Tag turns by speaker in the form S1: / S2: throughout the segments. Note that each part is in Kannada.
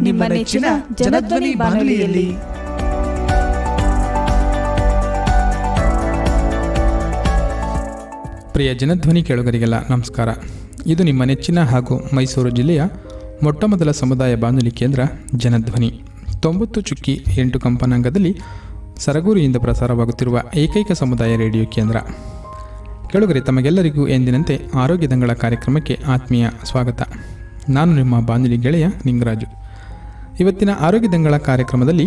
S1: ನಿಮ್ಮ ನೆಚ್ಚಿನ ಜನಧ್ವನಿ ಬಾನುಲಿಯಲ್ಲಿ.
S2: ಪ್ರಿಯ ಜನಧ್ವನಿ ಕೇಳುಗರಿಗೆಲ್ಲ ನಮಸ್ಕಾರ. ಇದು ನಿಮ್ಮ ನೆಚ್ಚಿನ ಹಾಗೂ ಮೈಸೂರು ಜಿಲ್ಲೆಯ ಮೊಟ್ಟಮೊದಲ ಸಮುದಾಯ ಬಾನುಲಿ ಕೇಂದ್ರ ಜನಧ್ವನಿ. ತೊಂಬತ್ತು ಚುಕ್ಕಿ ಎಂಟು ಕಂಪನಾಂಗದಲ್ಲಿ ಸರಗೂರಿಯಿಂದ ಪ್ರಸಾರವಾಗುತ್ತಿರುವ ಏಕೈಕ ಸಮುದಾಯ ರೇಡಿಯೋ ಕೇಂದ್ರ. ಕೇಳುಗರೆ, ತಮಗೆಲ್ಲರಿಗೂ ಎಂದಿನಂತೆ ಆರೋಗ್ಯದಂಗಳ ಕಾರ್ಯಕ್ರಮಕ್ಕೆ ಆತ್ಮೀಯ ಸ್ವಾಗತ. ನಾನು ನಿಮ್ಮ ಬಾನುಲಿ ಗೆಳೆಯ ನಿಂಗರಾಜು. ಇವತ್ತಿನ ಆರೋಗ್ಯ ದಂಗಳ ಕಾರ್ಯಕ್ರಮದಲ್ಲಿ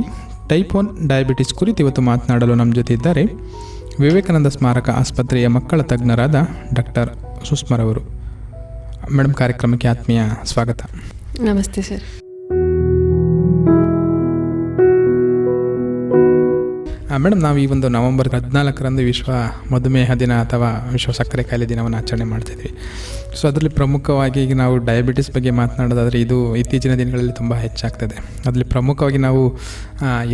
S2: ಟೈಪ್ ಒನ್ ಡಯಾಬಿಟಿಸ್ ಕುರಿತು ಇವತ್ತು ಮಾತನಾಡಲು ನಮ್ಮ ಜೊತೆ ಇದ್ದಾರೆ ವಿವೇಕಾನಂದ ಸ್ಮಾರಕ ಆಸ್ಪತ್ರೆಯ ಮಕ್ಕಳ ತಜ್ಞರಾದ ಡಾಕ್ಟರ್ ಸುಷ್ಮರವರು. ಮೇಡಮ್ ಕಾರ್ಯಕ್ರಮಕ್ಕೆ ಆತ್ಮೀಯ ಸ್ವಾಗತ.
S3: ನಮಸ್ತೆ ಸರ್.
S2: ಮೇಡಮ್ ನಾವು ಈ ಒಂದು ನವೆಂಬರ್ ಹದಿನಾಲ್ಕರಂದು ವಿಶ್ವ ಮಧುಮೇಹ ದಿನ ಅಥವಾ ವಿಶ್ವ ಸಕ್ಕರೆ ಕಾಯಿಲೆ ದಿನವನ್ನು ಆಚರಣೆ ಮಾಡ್ತಿದ್ವಿ ಸೊ ಅದರಲ್ಲಿ ಪ್ರಮುಖವಾಗಿ ಈಗ ನಾವು ಡಯಾಬಿಟಿಸ್ ಬಗ್ಗೆ ಮಾತನಾಡೋದಾದರೆ ಇದು ಇತ್ತೀಚಿನ ದಿನಗಳಲ್ಲಿ ತುಂಬ ಹೆಚ್ಚಾಗ್ತದೆ. ಅದರಲ್ಲಿ ಪ್ರಮುಖವಾಗಿ ನಾವು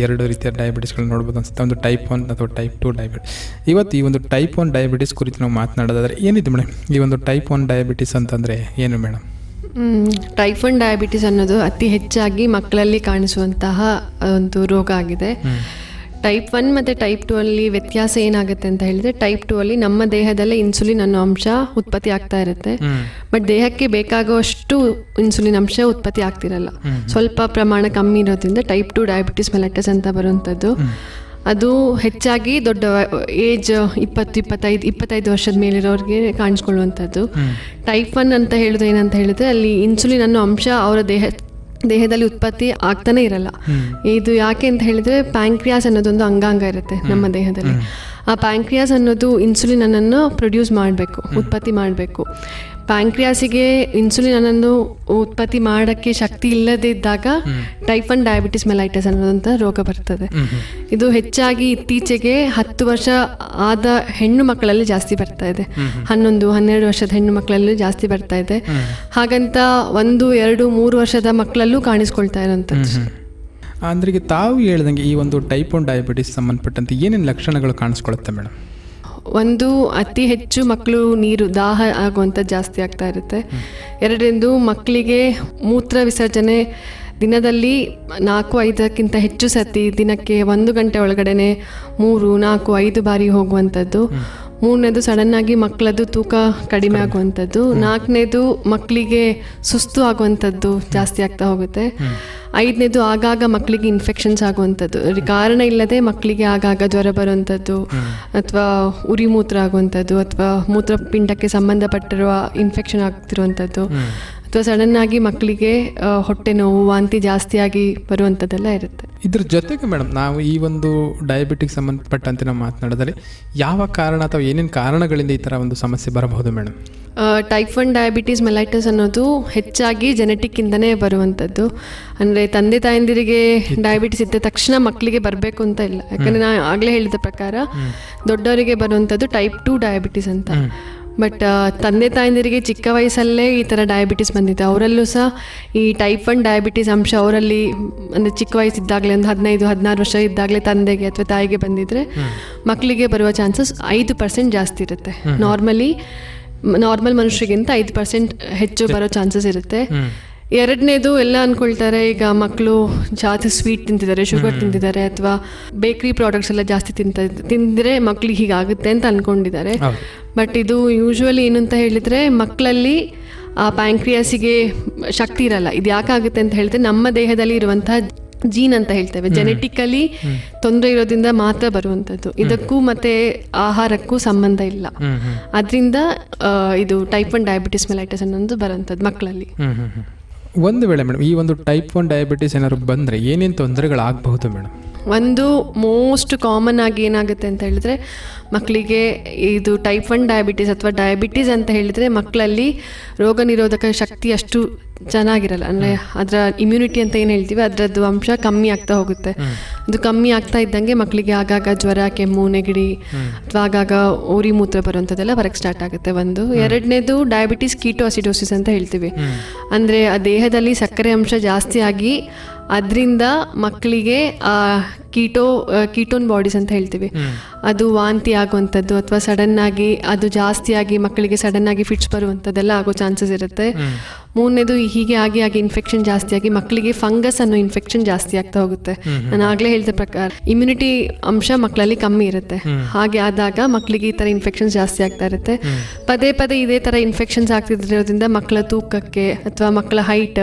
S2: ಎರಡು ರೀತಿಯ ಡಯಾಬಿಟಿಸ್ಗಳನ್ನ ನೋಡ್ಬೋದು ಅನಿಸುತ್ತೆ. ಒಂದು ಟೈಪ್ ಒನ್ ಅಥವಾ ಟೈಪ್ ಟು ಡಯಾಬಿಟಿಸ್ ಇವತ್ತು ಈ ಒಂದು ಟೈಪ್ ಒನ್ ಡಯಾಬಿಟಿಸ್ ಕುರಿತು ನಾವು ಮಾತನಾಡೋದಾದರೆ ಏನಿದೆ ಮೇಡಮ್? ಈ ಒಂದು ಟೈಪ್ ಒನ್ ಡಯಾಬಿಟಿಸ್ ಅಂತಂದರೆ ಏನು ಮೇಡಮ್?
S3: ಟೈಪ್ ಒನ್ ಡಯಾಬಿಟಿಸ್ ಅನ್ನೋದು ಅತಿ ಹೆಚ್ಚಾಗಿ ಮಕ್ಕಳಲ್ಲಿ ಕಾಣಿಸುವಂತಹ ಒಂದು ರೋಗ ಆಗಿದೆ. ಟೈಪ್ ಒನ್ ಮತ್ತು ಟೈಪ್ ಟು ಅಲ್ಲಿ ವ್ಯತ್ಯಾಸ ಏನಾಗುತ್ತೆ ಅಂತ ಹೇಳಿದ್ರೆ ಟೈಪ್ ಟು ಅಲ್ಲಿ ನಮ್ಮ ದೇಹದಲ್ಲೇ ಇನ್ಸುಲಿನ್ ಅನ್ನೋ ಅಂಶ ಉತ್ಪತ್ತಿ ಆಗ್ತಾ ಇರುತ್ತೆ. ಬಟ್ ದೇಹಕ್ಕೆ ಬೇಕಾಗುವಷ್ಟು ಇನ್ಸುಲಿನ್ ಅಂಶ ಉತ್ಪತ್ತಿ ಆಗ್ತಿರಲ್ಲ. ಸ್ವಲ್ಪ ಪ್ರಮಾಣ ಕಮ್ಮಿ ಇರೋದ್ರಿಂದ ಟೈಪ್ ಟು ಡಯಾಬಿಟಿಸ್ ಮೆಲೆಟಸ್ ಅಂತ ಬರುವಂಥದ್ದು. ಅದು ಹೆಚ್ಚಾಗಿ ದೊಡ್ಡ ಏಜ್ ಇಪ್ಪತ್ತು ಇಪ್ಪತ್ತೈದು ಇಪ್ಪತ್ತೈದು ವರ್ಷದ ಮೇಲಿರೋರಿಗೆ ಕಾಣಿಸ್ಕೊಳ್ಳುವಂಥದ್ದು. ಟೈಪ್ ಒನ್ ಅಂತ ಹೇಳೋದು ಏನಂತ ಹೇಳಿದ್ರೆ ಅಲ್ಲಿ ಇನ್ಸುಲಿನ್ ಅನ್ನೋ ಅಂಶ ಅವರ ದೇಹ ದೇಹದಲ್ಲಿ ಉತ್ಪತ್ತಿ ಆಗ್ತಾನೆ ಇರಲ್ಲ. ಇದು ಯಾಕೆ ಅಂತ ಹೇಳಿದ್ರೆ ಪ್ಯಾಂಕ್ರಿಯಾಸ್ ಅನ್ನೋದೊಂದು ಅಂಗಾಂಗ ಇರುತ್ತೆ ನಮ್ಮ ದೇಹದಲ್ಲಿ. ಆ ಪ್ಯಾಂಕ್ರಿಯಾಸ್ ಅನ್ನೋದು ಇನ್ಸುಲಿನ್ ಅನ್ನು ಪ್ರೊಡ್ಯೂಸ್ ಮಾಡಬೇಕು ಉತ್ಪತ್ತಿ ಮಾಡಬೇಕು. ಪ್ಯಾಂಕ್ರಿಯಾಸಿಗೆ ಇನ್ಸುಲಿನ್ ಅನ್ನು ಉತ್ಪತ್ತಿ ಮಾಡೋಕ್ಕೆ ಶಕ್ತಿ ಇಲ್ಲದೇ ಇದ್ದಾಗ ಟೈಪ್ ಒನ್ ಡಯಾಬಿಟಿಸ್ ಮೆಲೈಟಸ್ ಅನ್ನೋದಂಥ ರೋಗ ಬರ್ತದೆ. ಇದು ಹೆಚ್ಚಾಗಿ ಇತ್ತೀಚೆಗೆ ಹತ್ತು ವರ್ಷ ಆದ ಹೆಣ್ಣು ಮಕ್ಕಳಲ್ಲಿ ಜಾಸ್ತಿ ಬರ್ತಾ ಇದೆ. ಹನ್ನೊಂದು ಹನ್ನೆರಡು ವರ್ಷದ ಹೆಣ್ಣು ಮಕ್ಕಳಲ್ಲೂ ಜಾಸ್ತಿ ಬರ್ತಾ ಇದೆ. ಹಾಗಂತ ಒಂದು ಎರಡು ಮೂರು ವರ್ಷದ ಮಕ್ಕಳಲ್ಲೂ ಕಾಣಿಸ್ಕೊಳ್ತಾ ಇರೋಂಥದ್ದು.
S2: ಅಂದ್ರೆ ತಾವು ಹೇಳ್ದಂಗೆ ಈ ಒಂದು ಟೈಪ್ ಒನ್ ಡಯಾಬಿಟಿಸ್ ಸಂಬಂಧಪಟ್ಟಂತೆ ಏನೇನು ಲಕ್ಷಣಗಳು ಕಾಣಿಸ್ಕೊಳುತ್ತೆ ಮೇಡಮ್?
S3: ಒಂದು ಅತಿ ಹೆಚ್ಚು ಮಕ್ಕಳು ನೀರು, ದಾಹ ಆಗುವಂಥದ್ದು ಜಾಸ್ತಿ ಆಗ್ತಾ ಇರುತ್ತೆ. ಎರಡರಿಂದ ಮಕ್ಕಳಿಗೆ ಮೂತ್ರ ವಿಸರ್ಜನೆ ದಿನದಲ್ಲಿ ನಾಲ್ಕು, ಐದಕ್ಕಿಂತ ಹೆಚ್ಚು ಸತಿ ದಿನಕ್ಕೆ ಒಂದು ಗಂಟೆ ಒಳಗಡೆನೆ ಮೂರು, ನಾಲ್ಕು, ಐದು ಬಾರಿ ಹೋಗುವಂಥದ್ದು. ಮೂರನೇದು ಸಡನ್ನಾಗಿ ಮಕ್ಕಳದ್ದು ತೂಕ ಕಡಿಮೆ ಆಗುವಂಥದ್ದು. ನಾಲ್ಕನೇದು ಮಕ್ಕಳಿಗೆ ಸುಸ್ತು ಆಗುವಂಥದ್ದು ಜಾಸ್ತಿ ಆಗ್ತಾ ಹೋಗುತ್ತೆ. ಐದನೇದು ಆಗಾಗ ಮಕ್ಕಳಿಗೆ ಇನ್ಫೆಕ್ಷನ್ಸ್ ಆಗುವಂಥದ್ದು. ಕಾರಣ ಇಲ್ಲದೆ ಮಕ್ಕಳಿಗೆ ಆಗಾಗ ಜ್ವರ ಬರುವಂಥದ್ದು ಅಥವಾ ಉರಿ ಮೂತ್ರ ಆಗುವಂಥದ್ದು ಅಥವಾ ಮೂತ್ರಪಿಂಡಕ್ಕೆ ಸಂಬಂಧಪಟ್ಟಿರುವ ಇನ್ಫೆಕ್ಷನ್ ಆಗ್ತಿರುವಂಥದ್ದು. ಅಥವಾ ಸಡನ್ ಆಗಿ ಮಕ್ಕಳಿಗೆ ಹೊಟ್ಟೆ ನೋವು ವಾಂತಿ ಜಾಸ್ತಿಯಾಗಿ ಬರುವಂಥದ್ದೆಲ್ಲ ಇರುತ್ತೆ.
S2: ಇದ್ರ ಜೊತೆಗೆ ಮೇಡಮ್ ನಾವು ಈ ಒಂದು ಡಯಾಬಿಟಿಕ್ ಸಂಬಂಧಪಟ್ಟಂತೆ ನಾವು ಮಾತನಾಡಿದರೆ ಯಾವ ಕಾರಣ ಅಥವಾ ಏನೇನು ಕಾರಣಗಳಿಂದ ಈ ಥರ ಒಂದು ಸಮಸ್ಯೆ ಬರಬಹುದು madam?
S3: Type one diabetes mellitus ಅನ್ನೋದು ಹೆಚ್ಚಾಗಿ ಜೆನೆಟಿಕ್ಕಿಂದನೇ ಬರುವಂಥದ್ದು. ಅಂದರೆ ತಂದೆ ತಾಯಂದಿರಿಗೆ ಡಯಾಬಿಟೀಸ್ ಇದ್ದ ತಕ್ಷಣ ಮಕ್ಕಳಿಗೆ ಬರಬೇಕು ಅಂತ ಇಲ್ಲ. ಯಾಕಂದರೆ ನಾನು ಆಗಲೇ ಹೇಳಿದ ಪ್ರಕಾರ ದೊಡ್ಡವರಿಗೆ ಬರುವಂಥದ್ದು ಟೈಪ್ ಟು ಡಯಾಬಿಟೀಸ್ ಅಂತ. ಬಟ್ ತಂದೆ ತಾಯಂದಿರಿಗೆ ಚಿಕ್ಕ ವಯಸ್ಸಲ್ಲೇ ಈ ಥರ ಡಯಾಬಿಟಿಸ್ ಬಂದಿದೆ ಅವರಲ್ಲೂ ಸಹ ಈ ಟೈಪ್ ಒನ್ ಡಯಾಬಿಟಿಸ್ ಅಂಶ ಅವರಲ್ಲಿ ಅಂದರೆ ಚಿಕ್ಕ ವಯಸ್ಸಿದ್ದಾಗಲೇ ಒಂದು ಹದಿನೈದು ಹದಿನಾರು ವರ್ಷ ಇದ್ದಾಗಲೇ ತಂದೆಗೆ ಅಥವಾ ತಾಯಿಗೆ ಬಂದಿದ್ರೆ ಮಕ್ಕಳಿಗೆ ಬರುವ ಚಾನ್ಸಸ್ ಐದು ಪರ್ಸೆಂಟ್ ಜಾಸ್ತಿ ಇರುತ್ತೆ. ನಾರ್ಮಲಿ ನಾರ್ಮಲ್ ಮನುಷ್ಯರಿಗಿಂತ ಐದು ಪರ್ಸೆಂಟ್ ಹೆಚ್ಚು ಬರೋ ಚಾನ್ಸಸ್ ಇರುತ್ತೆ. ಎರಡನೇದು ಎಲ್ಲ ಅನ್ಕೊಳ್ತಾರೆ ಈಗ ಮಕ್ಕಳು ಜಾಸ್ತಿ ಸ್ವೀಟ್ ತಿಂತಿದ್ದಾರೆ ಶುಗರ್ ತಿಂತಿದ್ದಾರೆ ಅಥವಾ ಬೇಕ್ರಿ ಪ್ರಾಡಕ್ಟ್ಸ್ ಎಲ್ಲ ಜಾಸ್ತಿ ತಿಂತ ತಿಂದರೆ ಮಕ್ಳಿಗೆ ಹೀಗಾಗುತ್ತೆ ಅಂತ ಅನ್ಕೊಂಡಿದ್ದಾರೆ. ಬಟ್ ಇದು ಯೂಶ್ವಲಿ ಏನಂತ ಹೇಳಿದರೆ ಮಕ್ಕಳಲ್ಲಿ ಆ ಪ್ಯಾಂಕ್ರಿಯಾಸಿಗೆ ಶಕ್ತಿ ಇರಲ್ಲ. ಇದು ಯಾಕಾಗುತ್ತೆ ಅಂತ ಹೇಳಿದ್ರೆ ನಮ್ಮ ದೇಹದಲ್ಲಿ ಇರುವಂತಹ ಜೀನ್ ಅಂತ ಹೇಳ್ತೇವೆ. ಜೆನೆಟಿಕಲಿ ತೊಂದರೆ ಇರೋದ್ರಿಂದ ಮಾತ್ರ ಬರುವಂಥದ್ದು. ಇದಕ್ಕೂ ಮತ್ತೆ ಆಹಾರಕ್ಕೂ ಸಂಬಂಧ ಇಲ್ಲ. ಅದರಿಂದ ಇದು ಟೈಪ್ ಒನ್ ಡಯಾಬಿಟಿಸ್ ಮೆಲೈಟಸ್ ಅನ್ನೋದು ಬರುವಂಥದ್ದು ಮಕ್ಕಳಲ್ಲಿ.
S2: ಒಂದು ವೇಳೆ ಮೇಡಮ್ ಈ ಒಂದು ಟೈಪ್ ಒನ್ ಡಯಾಬಿಟಿಸ್ ಏನಾದ್ರು ಬಂದರೆ ಏನೇನು ತೊಂದರೆಗಳಾಗಬಹುದು ಮೇಡಮ್?
S3: ಒಂದು ಮೋಸ್ಟ್ ಕಾಮನ್ ಆಗಿ ಏನಾಗುತ್ತೆ ಅಂತ ಹೇಳಿದ್ರೆ ಮಕ್ಕಳಿಗೆ ಇದು ಟೈಪ್ ಒನ್ ಡಯಾಬಿಟೀಸ್ ಅಥವಾ ಡಯಾಬಿಟೀಸ್ ಅಂತ ಹೇಳಿದ್ರೆ ಮಕ್ಕಳಲ್ಲಿ ರೋಗ ನಿರೋಧಕ ಶಕ್ತಿ ಅಷ್ಟು ಚೆನ್ನಾಗಿರಲ್ಲ. ಅಂದರೆ ಅದರ ಇಮ್ಯುನಿಟಿ ಅಂತ ಏನು ಹೇಳ್ತೀವಿ ಅದರದ್ದು ಅಂಶ ಕಮ್ಮಿ ಆಗ್ತಾ ಹೋಗುತ್ತೆ. ಅದು ಕಮ್ಮಿ ಆಗ್ತಾ ಇದ್ದಂಗೆ ಮಕ್ಕಳಿಗೆ ಆಗಾಗ ಜ್ವರ ಕೆಮ್ಮು ನೆಗಡಿ ಅಥವಾ ಆಗಾಗ ಓರಿ ಮೂತ್ರ ಬರುವಂಥದ್ದೆಲ್ಲ ಬರಕ್ಕೆ ಸ್ಟಾರ್ಟ್ ಆಗುತ್ತೆ ಒಂದು. ಎರಡನೇದು ಡಯಾಬಿಟಿಸ್ ಕೀಟೋ ಅಸಿಡೋಸಿಸ್ ಅಂತ ಹೇಳ್ತೀವಿ. ಅಂದರೆ ಆ ದೇಹದಲ್ಲಿ ಸಕ್ಕರೆ ಅಂಶ ಜಾಸ್ತಿ ಆಗಿ ಅದರಿಂದ ಮಕ್ಕಳಿಗೆ ಕೀಟೋ ಕೀಟೋನ್ ಬಾಡೀಸ್ ಅಂತ ಹೇಳ್ತೀವಿ. ಅದು ವಾಂತಿ ಆಗುವಂಥದ್ದು ಅಥವಾ ಸಡನ್ ಆಗಿ ಅದು ಜಾಸ್ತಿ ಆಗಿ ಮಕ್ಕಳಿಗೆ ಸಡನ್ ಆಗಿ ಫಿಟ್ಸ್ ಬರುವಂಥದ್ದೆಲ್ಲ ಆಗೋ ಚಾನ್ಸಸ್ ಇರುತ್ತೆ. ಮೂರನೇದು ಹೀಗೆ ಆಗಿ ಆಗಿ ಇನ್ಫೆಕ್ಷನ್ ಜಾಸ್ತಿ ಆಗಿ ಮಕ್ಕಳಿಗೆ ಫಂಗಸ್ ಅನ್ನೋ ಇನ್ಫೆಕ್ಷನ್ ಜಾಸ್ತಿ ಆಗ್ತಾ ಹೋಗುತ್ತೆ. ನಾನು ಆಗಲೇ ಹೇಳಿದ ಪ್ರಕಾರ ಇಮ್ಯುನಿಟಿ ಅಂಶ ಮಕ್ಕಳಲ್ಲಿ ಕಮ್ಮಿ ಇರುತ್ತೆ. ಹಾಗೆ ಆದಾಗ ಮಕ್ಕಳಿಗೆ ಈ ಥರ ಇನ್ಫೆಕ್ಷನ್ಸ್ ಜಾಸ್ತಿ ಆಗ್ತಾ ಇರುತ್ತೆ. ಪದೇ ಪದೇ ಇದೇ ಥರ ಇನ್ಫೆಕ್ಷನ್ಸ್ ಆಗ್ತಿರೋದ್ರಿಂದ ಮಕ್ಕಳ ತೂಕಕ್ಕೆ ಅಥವಾ ಮಕ್ಕಳ ಹೈಟ್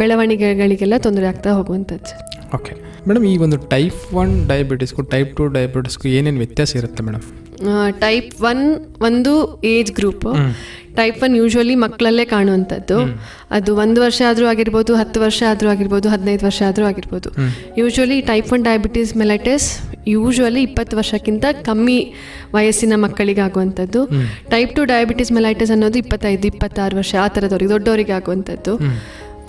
S3: ಬೆಳವಣಿಗೆಗಳಿಗೆಲ್ಲ ತೊಂದರೆ ಆಗ್ತಾ ಹೋಗುವಂಥದ್ದು.
S2: ಓಕೆ ಮೇಡಮ್ ಈ ಒಂದು ಟೈಪ್ ಒನ್ ಡಯಾಬಿಟಿಸ್ಗೂ ಟೈಪ್ ಟು ಡಯಾಬಿಟಿಸ್ಗೂ ಏನೇನು ವ್ಯತ್ಯಾಸ ಇರುತ್ತೆ ಮೇಡಮ್?
S3: ಟೈಪ್ ಒನ್ ಒಂದು age group type one usually ಮಕ್ಕಳಲ್ಲೇ ಕಾಣುವಂಥದ್ದು. ಅದು ಒಂದು ವರ್ಷ ಆದರೂ ಆಗಿರ್ಬೋದು ಹತ್ತು ವರ್ಷ ಆದರೂ ಆಗಿರ್ಬೋದು ಹದಿನೈದು ವರ್ಷ ಆದರೂ ಆಗಿರ್ಬೋದು. Usually type one diabetes mellitus usually ಇಪ್ಪತ್ತು ವರ್ಷಕ್ಕಿಂತ ಕಮ್ಮಿ ವಯಸ್ಸಿನ ಮಕ್ಕಳಿಗೆ ಆಗುವಂಥದ್ದು ಟೈಪ್ ಟು ಡಯಾಬಿಟೀಸ್ ಮೆಲೈಟಿಸ್ ಅನ್ನೋದು ಇಪ್ಪತ್ತೈದು ಇಪ್ಪತ್ತಾರು ವರ್ಷ ಆ ಥರದವ್ರಿಗೆ ದೊಡ್ಡವರಿಗೆ ಆಗುವಂಥದ್ದು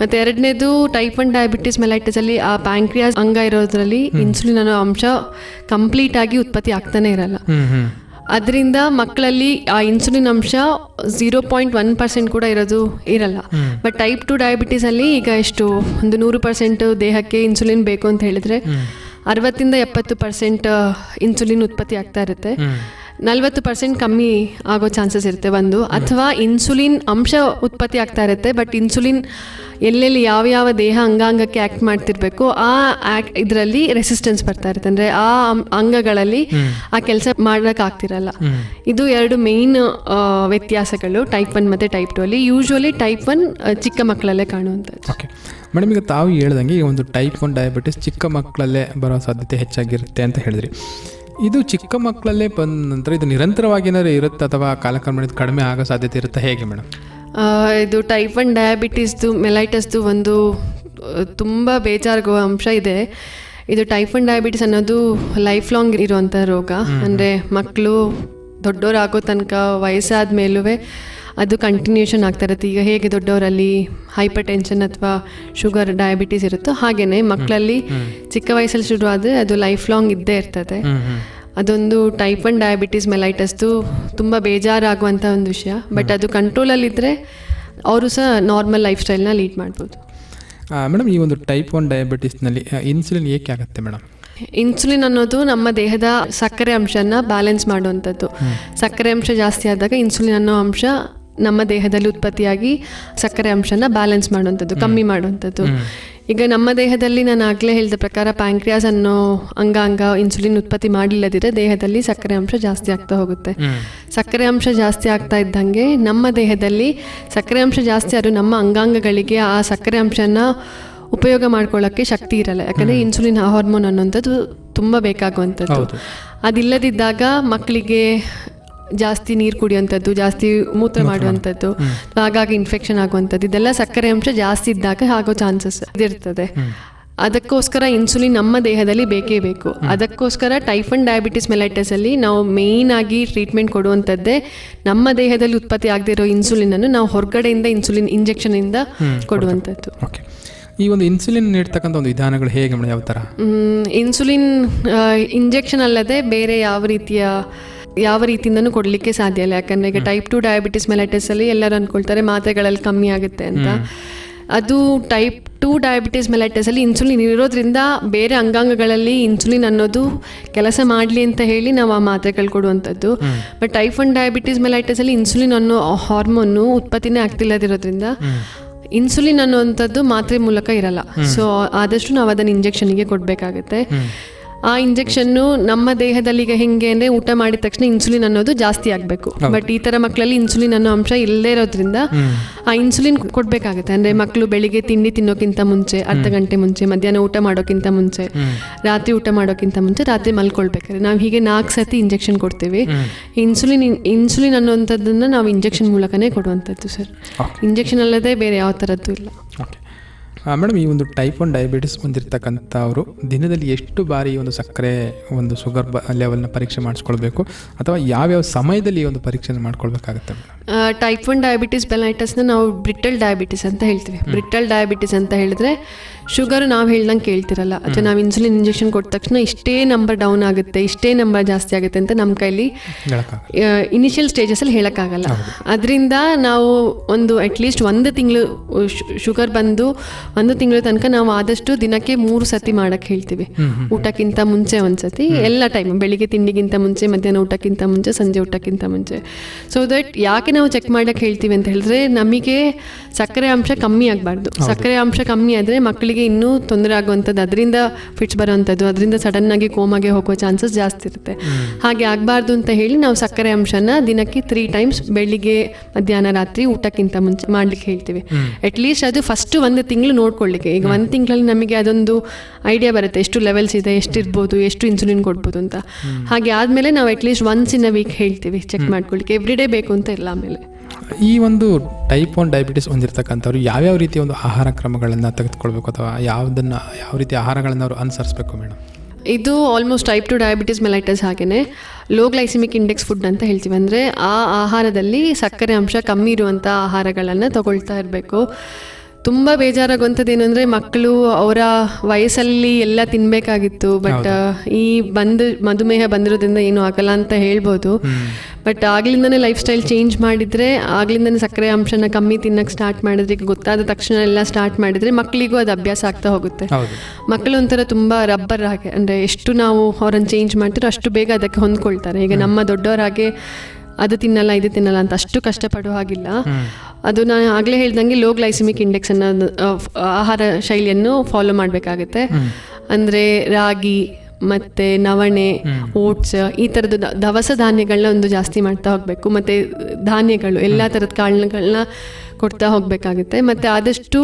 S3: ಮತ್ತು ಎರಡನೇದು ಟೈಪ್ ಒನ್ ಡಯಾಬಿಟಿಸ್ ಮೆಲೈಟಿಸಲ್ಲಿ ಆ ಪ್ಯಾಂಕ್ರಿಯಾಸ್ ಅಂಗ ಇರೋದ್ರಲ್ಲಿ ಇನ್ಸುಲಿನ್ ಅನ್ನೋ ಅಂಶ ಕಂಪ್ಲೀಟ್ ಆಗಿ ಉತ್ಪತ್ತಿ ಆಗ್ತಾನೆ ಇರಲ್ಲ. ಅದರಿಂದ ಮಕ್ಕಳಲ್ಲಿ ಆ ಇನ್ಸುಲಿನ್ ಅಂಶ ಝೀರೋ ಪಾಯಿಂಟ್ ಒನ್ ಪರ್ಸೆಂಟ್ ಕೂಡ ಇರೋದು ಇರಲ್ಲ. ಬಟ್ ಟೈಪ್ ಟು ಡಯಾಬಿಟೀಸಲ್ಲಿ ಈಗ ಎಷ್ಟು? ಒಂದು ನೂರು ಪರ್ಸೆಂಟ್ ದೇಹಕ್ಕೆ ಇನ್ಸುಲಿನ್ ಬೇಕು ಅಂತ ಹೇಳಿದ್ರೆ ಅರವತ್ತಿಂದ ಎಪ್ಪತ್ತು ಪರ್ಸೆಂಟ್ ಇನ್ಸುಲಿನ್ ಉತ್ಪತ್ತಿ ಆಗ್ತಾ ಇರುತ್ತೆ. ನಲ್ವತ್ತು ಪರ್ಸೆಂಟ್ ಕಮ್ಮಿ ಆಗೋ ಚಾನ್ಸಸ್ ಇರುತ್ತೆ ಒಂದು ಅಥವಾ ಇನ್ಸುಲಿನ್ ಅಂಶ ಉತ್ಪತ್ತಿ ಆಗ್ತಾ ಇರುತ್ತೆ ಬಟ್ ಇನ್ಸುಲಿನ್ ಎಲ್ಲೆಲ್ಲಿ ಯಾವ ಯಾವ ದೇಹ ಅಂಗಾಂಗಕ್ಕೆ ಆ್ಯಕ್ಟ್ ಮಾಡ್ತಿರ್ಬೇಕು ಆ ಆ್ಯಕ್ಟ್ ಇದರಲ್ಲಿ ರೆಸಿಸ್ಟೆನ್ಸ್ ಬರ್ತಾ ಇರುತ್ತೆ. ಅಂದರೆ ಆ ಅಂಗಗಳಲ್ಲಿ ಆ ಕೆಲಸ ಮಾಡೋಕ್ಕಾಗ್ತಿರಲ್ಲ ಇದು ಎರಡು ಮೇಯ್ನ್ ವ್ಯತ್ಯಾಸಗಳು ಟೈಪ್ ಒನ್ ಮತ್ತು ಟೈಪ್ ಟು ಅಲ್ಲಿ. ಯೂಶ್ವಲಿ ಟೈಪ್ ಒನ್ ಚಿಕ್ಕ ಮಕ್ಕಳಲ್ಲೇ ಕಾಣುವಂಥದ್ದು.
S2: ಮೇಡಮ್ ಈಗ ತಾವು ಹೇಳ್ದಂಗೆ ಈ ಒಂದು ಟೈಪ್ ಒನ್ ಡಯಾಬಿಟಿಸ್ ಚಿಕ್ಕ ಮಕ್ಕಳಲ್ಲೇ ಬರೋ ಸಾಧ್ಯತೆ ಹೆಚ್ಚಾಗಿರುತ್ತೆ ಅಂತ ಹೇಳಿದ್ರಿ. ಇದು ಚಿಕ್ಕ ಮಕ್ಕಳಲ್ಲೇ ಬಂದ ನಂತರ ಇದು ನಿರಂತರವಾಗಿ ಏನಾದ್ರು ಇರುತ್ತೆ ಅಥವಾ ಕಾಲಕ್ರಮೇಣ ಕಡಿಮೆ ಆಗೋ ಸಾಧ್ಯತೆ ಇರುತ್ತೆ ಹೇಗೆ ಮೇಡಮ್?
S3: ಇದು ಟೈಪ್ ಒನ್ ಡಯಾಬಿಟೀಸ್ದು ಮೆಲೈಟಸ್ದು ಒಂದು ತುಂಬ ಬೇಜಾರಾಗುವ ಅಂಶ ಇದೆ. ಇದು ಟೈಪ್ ಒನ್ ಡಯಾಬಿಟಿಸ್ ಅನ್ನೋದು ಲೈಫ್ ಲಾಂಗ್ ಇರುವಂಥ ರೋಗ. ಅಂದರೆ ಮಕ್ಕಳು ದೊಡ್ಡವರಾಗೋ ತನಕ ವಯಸ್ಸಾದ ಮೇಲೂ ಅದು ಕಂಟಿನ್ಯೂಷನ್ ಆಗ್ತಾ ಇರುತ್ತೆ. ಈಗ ಹೇಗೆ ದೊಡ್ಡವರಲ್ಲಿ ಹೈಪರ್ ಟೆನ್ಷನ್ ಅಥವಾ ಶುಗರ್ ಡಯಾಬಿಟೀಸ್ ಇರುತ್ತೋ ಹಾಗೆಯೇ ಮಕ್ಕಳಲ್ಲಿ ಚಿಕ್ಕ ವಯಸ್ಸಲ್ಲಿ ಶುರು ಆದರೆ ಅದು ಲೈಫ್ ಲಾಂಗ್ ಇದ್ದೇ ಇರ್ತದೆ. ಅದೊಂದು ಟೈಪ್ ಒನ್ ಡಯಾಬಿಟೀಸ್ ಮೆಲೈಟಸ್ದು ತುಂಬ ಬೇಜಾರಾಗುವಂಥ ಒಂದು ವಿಷಯ. ಬಟ್ ಅದು ಕಂಟ್ರೋಲಲ್ಲಿದ್ದರೆ ಅವರು ಸಹ ನಾರ್ಮಲ್ ಲೈಫ್ ಸ್ಟೈಲ್ನ ಲೀಡ್ ಮಾಡ್ಬೋದು.
S2: ಮೇಡಮ್ ಈ ಒಂದು ಟೈಪ್ ಒನ್ ಡಯಾಬಿಟೀಸ್ನಲ್ಲಿ ಇನ್ಸುಲಿನ್ ಏಕೆ ಆಗುತ್ತೆ ಮೇಡಮ್?
S3: ಇನ್ಸುಲಿನ್ ಅನ್ನೋದು ನಮ್ಮ ದೇಹದ ಸಕ್ಕರೆ ಅಂಶನ ಬ್ಯಾಲೆನ್ಸ್ ಮಾಡುವಂಥದ್ದು. ಸಕ್ಕರೆ ಅಂಶ ಜಾಸ್ತಿ ಆದಾಗ ಇನ್ಸುಲಿನ್ ಅನ್ನೋ ಅಂಶ ನಮ್ಮ ದೇಹದಲ್ಲಿ ಉತ್ಪತ್ತಿಯಾಗಿ ಸಕ್ಕರೆ ಅಂಶನ ಬ್ಯಾಲೆನ್ಸ್ ಮಾಡುವಂಥದ್ದು ಕಮ್ಮಿ ಮಾಡುವಂಥದ್ದು. ಈಗ ನಮ್ಮ ದೇಹದಲ್ಲಿ ನಾನು ಆಗಲೇ ಹೇಳಿದ ಪ್ರಕಾರ ಪ್ಯಾಂಕ್ರಿಯಾಸ್ ಅನ್ನೋ ಅಂಗಾಂಗ ಇನ್ಸುಲಿನ್ ಉತ್ಪತ್ತಿ ಮಾಡಿಲ್ಲದಿದ್ರೆ ದೇಹದಲ್ಲಿ ಸಕ್ಕರೆ ಅಂಶ ಜಾಸ್ತಿ ಆಗ್ತಾ ಹೋಗುತ್ತೆ. ಸಕ್ಕರೆ ಅಂಶ ಜಾಸ್ತಿ ಆಗ್ತಾ ಇದ್ದಂಗೆ ನಮ್ಮ ದೇಹದಲ್ಲಿ ಸಕ್ಕರೆ ಅಂಶ ಜಾಸ್ತಿ ಆದರೂ ನಮ್ಮ ಅಂಗಾಂಗಗಳಿಗೆ ಆ ಸಕ್ಕರೆ ಅಂಶನ ಉಪಯೋಗ ಮಾಡ್ಕೊಳ್ಳೋಕ್ಕೆ ಶಕ್ತಿ ಇರಲ್ಲ. ಯಾಕಂದರೆ ಇನ್ಸುಲಿನ್ ಹಾರ್ಮೋನ್ ಅನ್ನೋಂಥದ್ದು ತುಂಬ ಬೇಕಾಗುವಂಥದ್ದು. ಅದಿಲ್ಲದಿದ್ದಾಗ ಮಕ್ಕಳಿಗೆ ಜಾಸ್ತಿ ನೀರು ಕುಡಿಯುವಂಥದ್ದು ಜಾಸ್ತಿ ಮೂತ್ರ ಮಾಡುವಂಥದ್ದು ಆಗಾಗ ಇನ್ಫೆಕ್ಷನ್ ಆಗುವಂಥದ್ದು ಇದೆಲ್ಲ ಸಕ್ಕರೆ ಅಂಶ ಜಾಸ್ತಿ ಇದ್ದಾಗ ಆಗೋ ಚಾನ್ಸಸ್ ಇದಿರ್ತದೆ. ಅದಕ್ಕೋಸ್ಕರ ಇನ್ಸುಲಿನ್ ನಮ್ಮ ದೇಹದಲ್ಲಿ ಬೇಕೇ ಬೇಕು. ಅದಕ್ಕೋಸ್ಕರ ಟೈಫನ್ ಡಯಾಬಿಟಿಸ್ ಮೆಲೈಟಸಲ್ಲಿ ನಾವು ಮೇಯ್ನ್ ಆಗಿ ಟ್ರೀಟ್ಮೆಂಟ್ ಕೊಡುವಂಥದ್ದೇ ನಮ್ಮ ದೇಹದಲ್ಲಿ ಉತ್ಪತ್ತಿ ಆಗದೇ ಇರೋ ಇನ್ಸುಲಿನನ್ನು ನಾವು ಹೊರಗಡೆಯಿಂದ ಇನ್ಸುಲಿನ್ ಇಂಜೆಕ್ಷನಿಂದ ಕೊಡುವಂಥದ್ದು.
S2: ಓಕೆ ಈ ಒಂದು ಇನ್ಸುಲಿನ್ ನೀಡ್ತಕ್ಕಂಥ ಒಂದು ವಿಧಾನಗಳು ಹೇಗೆ ಯಾವ ಥರ?
S3: ಇನ್ಸುಲಿನ್ ಇಂಜೆಕ್ಷನ್ ಅಲ್ಲದೆ ಬೇರೆ ಯಾವ ರೀತಿಯ ಯಾವ ರೀತಿಯಿಂದನೂ ಕೊಡಲಿಕ್ಕೆ ಸಾಧ್ಯ ಇಲ್ಲ. ಯಾಕಂದರೆ ಈಗ ಟೈಪ್ ಟು ಡಯಾಬಿಟಿಸ್ ಮೆಲೈಟಿಸಲ್ಲಿ ಎಲ್ಲರೂ ಅಂದ್ಕೊಳ್ತಾರೆ ಮಾತ್ರೆಗಳಲ್ಲಿ ಕಮ್ಮಿ ಆಗುತ್ತೆ ಅಂತ. ಅದು ಟೈಪ್ ಟು ಡಯಾಬಿಟಿಸ್ ಮೆಲೈಟಿಸಲ್ಲಿ ಇನ್ಸುಲಿನ್ ಇರೋದ್ರಿಂದ ಬೇರೆ ಅಂಗಾಂಗಗಳಲ್ಲಿ ಇನ್ಸುಲಿನ್ ಅನ್ನೋದು ಕೆಲಸ ಮಾಡಲಿ ಅಂತ ಹೇಳಿ ನಾವು ಆ ಮಾತ್ರೆಗಳು ಕೊಡುವಂಥದ್ದು. ಬಟ್ ಟೈಪ್ ಒನ್ ಡಯಾಬಿಟಿಸ್ ಮೆಲೈಟಿಸಲ್ಲಿ ಇನ್ಸುಲಿನ್ ಅನ್ನೋ ಹಾರ್ಮೋನು ಉತ್ಪತ್ತಿನೇ ಆಗ್ತಿಲ್ಲದಿರೋದ್ರಿಂದ ಇನ್ಸುಲಿನ್ ಅನ್ನುವಂಥದ್ದು ಮಾತ್ರೆ ಮೂಲಕ ಇರಲ್ಲ. ಸೊ ಆದಷ್ಟು ನಾವು ಅದನ್ನು ಇಂಜೆಕ್ಷನ್ಗೆ ಕೊಡಬೇಕಾಗತ್ತೆ. ಆ ಇಂಜೆಕ್ಷನ್ನು ನಮ್ಮ ದೇಹದಲ್ಲಿ ಈಗ ಹೆಂಗೆ ಅಂದರೆ ಊಟ ಮಾಡಿದ ತಕ್ಷಣ ಇನ್ಸುಲಿನ್ ಅನ್ನೋದು ಜಾಸ್ತಿ ಆಗಬೇಕು. ಬಟ್ ಈ ತರ ಮಕ್ಕಳಲ್ಲಿ ಇನ್ಸುಲಿನ್ ಅನ್ನೋ ಅಂಶ ಇಲ್ಲದೇ ಇರೋದ್ರಿಂದ ಆ ಇನ್ಸುಲಿನ್ ಕೊಡ್ಬೇಕಾಗುತ್ತೆ. ಅಂದ್ರೆ ಮಕ್ಕಳು ಬೆಳಿಗ್ಗೆ ತಿಂಡಿ ತಿನ್ನೋಕ್ಕಿಂತ ಮುಂಚೆ ಅರ್ಧ ಗಂಟೆ ಮುಂಚೆ ಮಧ್ಯಾಹ್ನ ಊಟ ಮಾಡೋಕ್ಕಿಂತ ಮುಂಚೆ ರಾತ್ರಿ ಊಟ ಮಾಡೋಕ್ಕಿಂತ ಮುಂಚೆ ರಾತ್ರಿ ಮಲ್ಕೊಳ್ಬೇಕಾದ್ರೆ. ನಾವು ಹೀಗೆ ನಾಲ್ಕು ಸತಿ ಇಂಜೆಕ್ಷನ್ ಕೊಡ್ತೀವಿ. ಇನ್ಸುಲಿನ್ ಇನ್ಸುಲಿನ್ ಅನ್ನುವಂಥದ್ದನ್ನು ನಾವು ಇಂಜೆಕ್ಷನ್ ಮೂಲಕನೇ ಕೊಡುವಂಥದ್ದು ಸರ್ ಇಂಜೆಕ್ಷನ್ ಅಲ್ಲದೆ ಬೇರೆ ಯಾವ ಥರದ್ದು ಇಲ್ಲ.
S2: ಓಕೆ ಮೇಡಮ್ ಈ ಒಂದು ಟೈಪ್ ಒನ್ ಡಯಾಬಿಟಿಸ್ ಹೊಂದಿರತಕ್ಕಂಥವರು ದಿನದಲ್ಲಿ ಎಷ್ಟು ಬಾರಿ ಈ ಒಂದು ಸಕ್ಕರೆ ಒಂದು ಶುಗರ್ ಬ ಲೆವೆಲ್ನ ಪರೀಕ್ಷೆ ಮಾಡಿಸ್ಕೊಳ್ಬೇಕು? ಅಥವಾ ಯಾವ್ಯಾವ ಸಮಯದಲ್ಲಿ ಈ ಒಂದು ಪರೀಕ್ಷೆ ಮಾಡ್ಕೊಳ್ಬೇಕಾಗುತ್ತೆ
S3: ಟೈಪ್ ಒನ್ ಡಯಾಬಿಟಿಸ್ ಬೆಲೈಟಸ್ನ ನಾವು ಬ್ರಿಟಲ್ ಡಯಾಬಿಟಿಸ್ ಅಂತ ಹೇಳ್ತೀವಿ. ಬ್ರಿಟಲ್ ಡಯಾಬಿಟಿಸ್ ಅಂತ ಹೇಳಿದ್ರೆ ಶುಗರ್ ನಾವು ಹೇಳ್ದಂಗೆ ಕೇಳ್ತಿರಲ್ಲ. ಅಥವಾ ನಾವು ಇನ್ಸುಲಿನ್ ಇಂಜೆಕ್ಷನ್ ಕೊಟ್ಟ ತಕ್ಷಣ ಇಷ್ಟೇ ನಂಬರ್ ಡೌನ್ ಆಗುತ್ತೆ ಇಷ್ಟೇ ನಂಬರ್ ಜಾಸ್ತಿ ಆಗುತ್ತೆ ಅಂತ ನಮ್ಮ ಕೈಲಿ ಇನಿಷಿಯಲ್ ಸ್ಟೇಜಸಲ್ಲಿ ಹೇಳೋಕ್ಕಾಗಲ್ಲ. ಅದರಿಂದ ನಾವು ಒಂದು ಅಟ್ಲೀಸ್ಟ್ ಒಂದು ತಿಂಗಳು ಶುಗರ್ ಬಂದು ಒಂದು ತಿಂಗಳ ತನಕ ನಾವು ಆದಷ್ಟು ದಿನಕ್ಕೆ ಮೂರು ಸತಿ ಮಾಡಕ್ಕೆ ಹೇಳ್ತೀವಿ. ಊಟಕ್ಕಿಂತ ಮುಂಚೆ ಒಂದು ಸತಿ ಎಲ್ಲ ಟೈಮ್ ಬೆಳಿಗ್ಗೆ ತಿಂಡಿಗಿಂತ ಮುಂಚೆ ಮಧ್ಯಾಹ್ನ ಊಟಕ್ಕಿಂತ ಮುಂಚೆ ಸಂಜೆ ಊಟಕ್ಕಿಂತ ಮುಂಚೆ. ಸೊ ದಟ್ ಯಾಕೆ ನಾವು ಚೆಕ್ ಮಾಡಕ್ಕೆ ಹೇಳ್ತೀವಿ ಅಂತ ಹೇಳಿದ್ರೆ ನಮಗೆ ಸಕ್ಕರೆ ಅಂಶ ಕಮ್ಮಿ ಆಗಬಾರ್ದು. ಸಕ್ಕರೆ ಅಂಶ ಕಮ್ಮಿ ಆದರೆ ಮಕ್ಕಳಿಗೆ ಇನ್ನೂ ತೊಂದರೆ ಆಗುವಂಥದ್ದು ಅದರಿಂದ ಫಿಟ್ಸ್ ಬರೋವಂಥದ್ದು ಅದರಿಂದ ಸಡನ್ನಾಗಿ ಕೋಮಾಗೆ ಹೋಗೋ ಚಾನ್ಸಸ್ ಜಾಸ್ತಿ ಇರುತ್ತೆ. ಹಾಗೆ ಆಗಬಾರ್ದು ಅಂತ ಹೇಳಿ ನಾವು ಸಕ್ಕರೆ ಅಂಶನ ದಿನಕ್ಕೆ ತ್ರೀ ಟೈಮ್ಸ್ ಬೆಳಿಗ್ಗೆ ಮಧ್ಯಾಹ್ನ ರಾತ್ರಿ ಊಟಕ್ಕಿಂತ ಮುಂಚೆ ಮಾಡ್ಲಿಕ್ಕೆ ಹೇಳ್ತೀವಿ. ಅಟ್ಲೀಸ್ಟ್ ಅದು ಫಸ್ಟ್ ಒಂದು ತಿಂಗಳು ನೋಡ್ಕೊಳ್ಳಿಕ್ಕೆ. ಈಗ ಒಂದು ತಿಂಗಳಲ್ಲಿ ನಮಗೆ ಅದೊಂದು ಐಡಿಯಾ ಬರುತ್ತೆ ಎಷ್ಟು ಲೆವೆಲ್ಸ್ ಇದೆ ಎಷ್ಟು ಇರ್ಬೋದು ಎಷ್ಟು ಇನ್ಸುಲಿನ್ ಕೊಡ್ಬೋದು ಅಂತ. ಹಾಗೆ ಆದಮೇಲೆ ನಾವು at least once in a week ಹೇಳ್ತೀವಿ ಚೆಕ್ ಮಾಡ್ಕೊಳ್ಳಿಕ್ಕೆ ಎವ್ರಿ ಡೇ ಬೇಕು ಅಂತ ಇಲ್ಲ ಆಮೇಲೆ.
S2: ಈ ಒಂದು ಟೈಪ್ ಒನ್ ಡಯಾಬಿಟಿಸ್ ಹೊಂದಿರತಕ್ಕಂಥವ್ರು ಯಾವ್ಯಾವ ರೀತಿಯ ಒಂದು ಆಹಾರ ಕ್ರಮಗಳನ್ನು ತೆಗೆದುಕೊಳ್ಬೇಕು ಅಥವಾ ಯಾವುದನ್ನು ಯಾವ ರೀತಿ ಆಹಾರಗಳನ್ನು ಅವರು ಅನುಸರಿಸಬೇಕು ಮೇಡಮ್?
S3: ಇದು almost type two diabetes mellitus ಹಾಗೆಯೇ ಲೋ ಗ್ಲೈಸಿಮಿಕ್ ಇಂಡೆಕ್ಸ್ ಫುಡ್ ಅಂತ ಹೇಳ್ತೀವಿ. ಅಂದರೆ ಆ ಆಹಾರದಲ್ಲಿ ಸಕ್ಕರೆ ಅಂಶ ಕಮ್ಮಿ ಇರುವಂಥ ಆಹಾರಗಳನ್ನು ತಗೊಳ್ತಾ ಇರಬೇಕು. ತುಂಬ ಬೇಜಾರಾಗುವಂಥದ್ದು ಏನಂದ್ರೆ ಮಕ್ಕಳು ಅವರ ವಯಸ್ಸಲ್ಲಿ ಎಲ್ಲ ತಿನ್ನಬೇಕಾಗಿತ್ತು ಬಟ್ ಈ ಬಂದ ಮಧುಮೇಹ ಬಂದಿರೋದ್ರಿಂದ ಏನು ಆಗಲ್ಲ ಅಂತ ಹೇಳ್ಬೋದು. ಬಟ್ ಆಗ್ಲಿಂದನೇ ಲೈಫ್ ಸ್ಟೈಲ್ ಚೇಂಜ್ ಮಾಡಿದರೆ ಆಗ್ಲಿಂದನೇ ಸಕ್ಕರೆ ಅಂಶನ ಕಮ್ಮಿ ತಿನ್ನಕ್ಕೆ ಸ್ಟಾರ್ಟ್ ಮಾಡಿದ್ರೆ ಈಗ ಗೊತ್ತಾದ ತಕ್ಷಣ ಎಲ್ಲ ಸ್ಟಾರ್ಟ್ ಮಾಡಿದರೆ ಮಕ್ಕಳಿಗೂ ಅದು ಅಭ್ಯಾಸ ಆಗ್ತಾ ಹೋಗುತ್ತೆ. ಮಕ್ಕಳು ಒಂಥರ ತುಂಬ ರಬ್ಬರ್ ಹಾಗೆ ಅಂದರೆ ಎಷ್ಟು ನಾವು ಅವ್ರನ್ನ ಚೇಂಜ್ ಮಾಡ್ತೀರೋ ಅಷ್ಟು ಬೇಗ ಅದಕ್ಕೆ ಹೊಂದ್ಕೊಳ್ತಾರೆ. ಈಗ ನಮ್ಮ ದೊಡ್ಡವ್ರ ಹಾಗೆ ಅದು ತಿನ್ನಲ್ಲ ಇದು ತಿನ್ನಲ್ಲ ಅಂತ ಅಷ್ಟು ಕಷ್ಟಪಡೋ ಹಾಗಿಲ್ಲ. ಅದು ನಾನು ಆಗಲೇ ಹೇಳ್ದಂಗೆ ಲೋ ಗ್ಲೈಸಿಮಿಕ್ ಇಂಡೆಕ್ಸ್ ಅನ್ನೋ ಆಹಾರ ಶೈಲಿಯನ್ನು ಫಾಲೋ ಮಾಡಬೇಕಾಗುತ್ತೆ. ಅಂದರೆ ರಾಗಿ ಮತ್ತು ನವಣೆ ಓಟ್ಸ್ ಈ ಥರದ್ದು ದವಸ ಧಾನ್ಯಗಳನ್ನ ಒಂದು ಜಾಸ್ತಿ ಮಾಡ್ತಾ ಹೋಗಬೇಕು. ಮತ್ತು ಧಾನ್ಯಗಳು ಎಲ್ಲ ಥರದ ಕಾಳುಗಳನ್ನ ಕೊಡ್ತಾ ಹೋಗಬೇಕಾಗುತ್ತೆ. ಮತ್ತು ಆದಷ್ಟು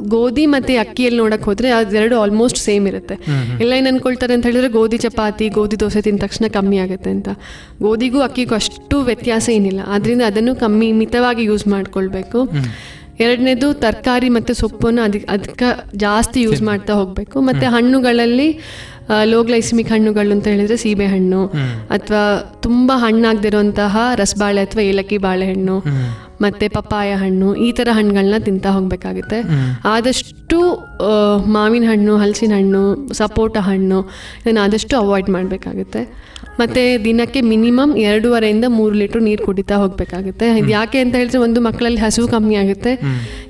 S3: ಗೋಧಿ ಮತ್ತು ಅಕ್ಕಿಯಲ್ಲಿ ನೋಡಕ್ ಹೋದ್ರೆ ಅದೆರಡು ಆಲ್ಮೋಸ್ಟ್ ಸೇಮ್ ಇರುತ್ತೆ. ಎಲ್ಲ ಏನು ಅನ್ಕೊಳ್ತಾರೆ ಅಂತ ಹೇಳಿದ್ರೆ ಗೋಧಿ ಚಪಾತಿ ಗೋಧಿ ದೋಸೆ ತಿಂದ ತಕ್ಷಣ ಕಮ್ಮಿ ಆಗುತ್ತೆ ಅಂತ. ಗೋಧಿಗೂ ಅಕ್ಕಿಗೂ ಅಷ್ಟು ವ್ಯತ್ಯಾಸ ಏನಿಲ್ಲ. ಅದರಿಂದ ಅದನ್ನು ಕಮ್ಮಿ ಮಿತವಾಗಿ ಯೂಸ್ ಮಾಡ್ಕೊಳ್ಬೇಕು. ಎರಡನೇದು ತರಕಾರಿ ಮತ್ತು ಸೊಪ್ಪನ್ನು ಅದಕ್ಕೆ ಅದಕ್ಕೆ ಜಾಸ್ತಿ ಯೂಸ್ ಮಾಡ್ತಾ ಹೋಗಬೇಕು. ಮತ್ತು ಹಣ್ಣುಗಳಲ್ಲಿ ಲೋ ಗ್ಲೈಸಿಮಿಕ್ ಹಣ್ಣುಗಳು ಅಂತ ಹೇಳಿದ್ರೆ ಸೀಬೆಹಣ್ಣು ಅಥವಾ ತುಂಬ ಹಣ್ಣಾಗದಿರುವಂತಹ ರಸಬಾಳೆ ಅಥವಾ ಏಲಕ್ಕಿ ಬಾಳೆಹಣ್ಣು ಮತ್ತೆ ಪಪ್ಪಾಯ ಹಣ್ಣು ಈ ಥರ ಹಣ್ಣುಗಳನ್ನ ತಿಂತಾ ಹೋಗಬೇಕಾಗುತ್ತೆ. ಆದಷ್ಟು ಮಾವಿನ ಹಣ್ಣು ಹಲಸಿನ ಹಣ್ಣು ಸಪೋಟ ಹಣ್ಣು ಇದನ್ನು ಆದಷ್ಟು ಅವಾಯ್ಡ್ ಮಾಡಬೇಕಾಗುತ್ತೆ. ಮತ್ತು ದಿನಕ್ಕೆ ಮಿನಿಮಮ್ ಎರಡೂವರೆಯಿಂದ ಮೂರು ಲೀಟ್ರ್ ನೀರು ಕುಡಿತಾ ಹೋಗಬೇಕಾಗುತ್ತೆ. ಇದು ಯಾಕೆ ಅಂತ ಹೇಳಿದ್ರೆ ಒಂದು ಮಕ್ಕಳಲ್ಲಿ ಹಸಿವು ಕಮ್ಮಿ ಆಗುತ್ತೆ.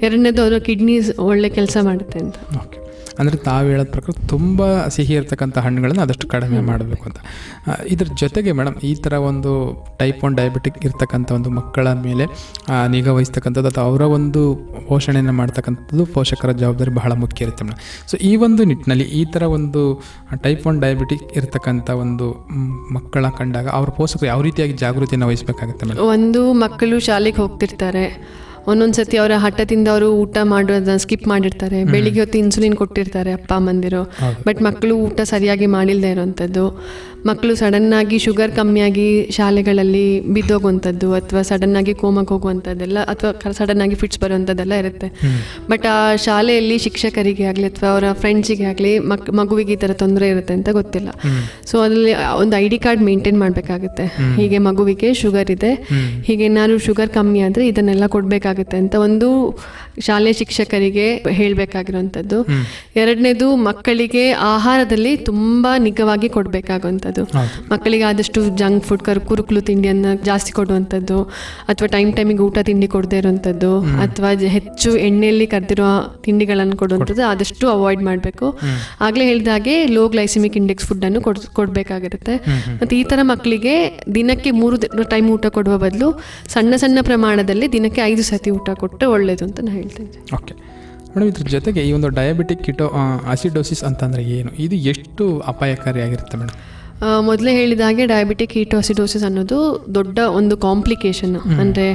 S3: ಎರಡನೇದು ಅವರ ಕಿಡ್ನೀಸ್ ಒಳ್ಳೆ ಕೆಲಸ ಮಾಡುತ್ತೆ ಅಂತ.
S2: ಓಕೆ. ಅಂದರೆ ತಾವು ಹೇಳೋದ ಪ್ರಕಾರ ತುಂಬ ಸಿಹಿ ಇರ್ತಕ್ಕಂಥ ಹಣ್ಣುಗಳನ್ನು ಆದಷ್ಟು ಕಡಿಮೆ ಮಾಡಬೇಕು ಅಂತ. ಇದ್ರ ಜೊತೆಗೆ ಮೇಡಮ್ ಈ ಥರ ಒಂದು ಟೈಪ್ ಒನ್ ಡಯಾಬಿಟಿಕ್ ಇರ್ತಕ್ಕಂಥ ಒಂದು ಮಕ್ಕಳ ಮೇಲೆ ನಿಗಾ ವಹಿಸ್ತಕ್ಕಂಥದ್ದು ಅಥವಾ ಅವರ ಒಂದು ಪೋಷಣೆಯನ್ನು ಮಾಡ್ತಕ್ಕಂಥದ್ದು ಪೋಷಕರ ಜವಾಬ್ದಾರಿ ಬಹಳ ಮುಖ್ಯ ಇರುತ್ತೆ ಮೇಡಮ್ ಸೊ ಈ ಒಂದು ನಿಟ್ಟಿನಲ್ಲಿ ಈ ಥರ ಒಂದು ಟೈಪ್ ಒನ್ ಡಯಾಬಿಟಿಕ್ ಇರ್ತಕ್ಕಂಥ ಒಂದು ಮಕ್ಕಳ ಕಂಡಾಗ ಅವ್ರ ಪೋಷಕರು ಯಾವ ರೀತಿಯಾಗಿ ಜಾಗೃತಿಯನ್ನು ವಹಿಸಬೇಕಾಗುತ್ತೆ ಮೇಡಮ್
S3: ಒಂದು ಮಕ್ಕಳು ಶಾಲೆಗೆ ಹೋಗ್ತಿರ್ತಾರೆ. ಒಂದೊಂದು ಸತಿ ಅವರ ಹಠದಿಂದ ಅವರು ಊಟ ಮಾಡೋದನ್ನ ಸ್ಕಿಪ್ ಮಾಡಿರ್ತಾರೆ. ಬೆಳಿಗ್ಗೆ ಹೊತ್ತು ಇನ್ಸುಲಿನ್ ಕೊಟ್ಟಿರ್ತಾರೆ ಅಪ್ಪ ಅಮ್ಮಂದಿರು. ಬಟ್ ಮಕ್ಕಳು ಊಟ ಸರಿಯಾಗಿ ಮಾಡಿಲ್ಲದೆ ಇರೋವಂಥದ್ದು ಮಕ್ಕಳು ಸಡನ್ನಾಗಿ ಶುಗರ್ ಕಮ್ಮಿಯಾಗಿ ಶಾಲೆಗಳಲ್ಲಿ ಬಿದ್ದೋಗುವಂಥದ್ದು ಅಥವಾ ಸಡನ್ನಾಗಿ ಕೋಮಕ್ಕೆ ಹೋಗುವಂಥದ್ದೆಲ್ಲ ಅಥವಾ ಸಡನ್ನಾಗಿ ಫಿಟ್ಸ್ ಬರುವಂಥದ್ದೆಲ್ಲ ಇರುತ್ತೆ. ಬಟ್ ಆ ಶಾಲೆಯಲ್ಲಿ ಶಿಕ್ಷಕರಿಗೆ ಆಗಲಿ ಅಥವಾ ಅವರ ಫ್ರೆಂಡ್ಸಿಗೆ ಆಗಲಿ ಮಕ್ ಮಗುವಿಗೆ ಈ ಥರ ತೊಂದರೆ ಇರುತ್ತೆ ಅಂತ ಗೊತ್ತಿಲ್ಲ. ಸೊ ಅದರಲ್ಲಿ ಒಂದು ಐ ಡಿ ಕಾರ್ಡ್ ಮೇಂಟೈನ್ ಮಾಡಬೇಕಾಗುತ್ತೆ. ಹೀಗೆ ಮಗುವಿಗೆ ಶುಗರ್ ಇದೆ. ಹೀಗೆ ಏನಾದ್ರು ಶುಗರ್ ಕಮ್ಮಿ ಆದರೆ ಇದನ್ನೆಲ್ಲ ಕೊಡಬೇಕಾಗುತ್ತೆ. ಅಂತ ಒಂದು ಶಾಲೆ ಶಿಕ್ಷಕರಿಗೆ ಹೇಳಬೇಕಾಗಿರುವಂಥದ್ದು. ಎರಡನೇದು ಮಕ್ಕಳಿಗೆ ಆಹಾರದಲ್ಲಿ ತುಂಬ ನಿಗವಾಗಿ ಕೊಡಬೇಕಾಗುವಂಥದ್ದು. ಮಕ್ಕಳಿಗೆ ಆದಷ್ಟು ಜಂಕ್ ಫುಡ್ ಕರ್ ಕುರುಕುಲು ತಿಂಡಿಯನ್ನು ಜಾಸ್ತಿ ಕೊಡುವಂಥದ್ದು ಅಥವಾ ಟೈಮ್ ಟೈಮಿಗೆ ಊಟ ತಿಂಡಿ ಕೊಡದೇ ಇರುವಂಥದ್ದು ಅಥವಾ ಹೆಚ್ಚು ಎಣ್ಣೆಯಲ್ಲಿ ಕರೆದಿರೋ ತಿಂಡಿಗಳನ್ನು ಕೊಡುವಂಥದ್ದು ಆದಷ್ಟು ಅವಾಯ್ಡ್ ಮಾಡಬೇಕು. ಆಗಲೇ ಹೇಳಿದಾಗೆ ಲೋ ಗ್ಲೈಸಿಮಿಕ್ ಇಂಡೆಕ್ಸ್ ಫುಡ್ಡನ್ನು ಕೊಡ್ ಕೊಡಬೇಕಾಗಿರುತ್ತೆ. ಮತ್ತು ಈ ಥರ ಮಕ್ಕಳಿಗೆ ದಿನಕ್ಕೆ ಮೂರು ಟೈಮ್ ಊಟ ಕೊಡುವ ಬದಲು ಸಣ್ಣ ಸಣ್ಣ ಪ್ರಮಾಣದಲ್ಲಿ ದಿನಕ್ಕೆ ಐದು ಸತಿ ಊಟ ಕೊಟ್ಟರೆ ಒಳ್ಳೆಯದು ಅಂತ ನಾನು ಹೇಳ್ತೇನೆ
S2: ಓಕೆ. ಮೇಡಮ್ ಇದ್ರ ಜೊತೆಗೆ ಈ ಒಂದು ಡಯಾಬಿಟಿಕ್ ಕಿಟೋ ಆಸಿಡೋಸಿಸ್ ಅಂತಂದರೆ ಏನು? ಇದು ಎಷ್ಟು ಅಪಾಯಕಾರಿಯಾಗಿರುತ್ತೆ ಮೇಡಮ್?
S3: ಮೊದಲೇ ಹೇಳಿದ ಹಾಗೆ ಡಯಾಬಿಟಿಕ್ ಕೀಟೋಸಿಡೋಸಿಸ್ ಅನ್ನೋದು ದೊಡ್ಡ ಒಂದು ಕಾಂಪ್ಲಿಕೇಶನ್ ಅಂದರೆ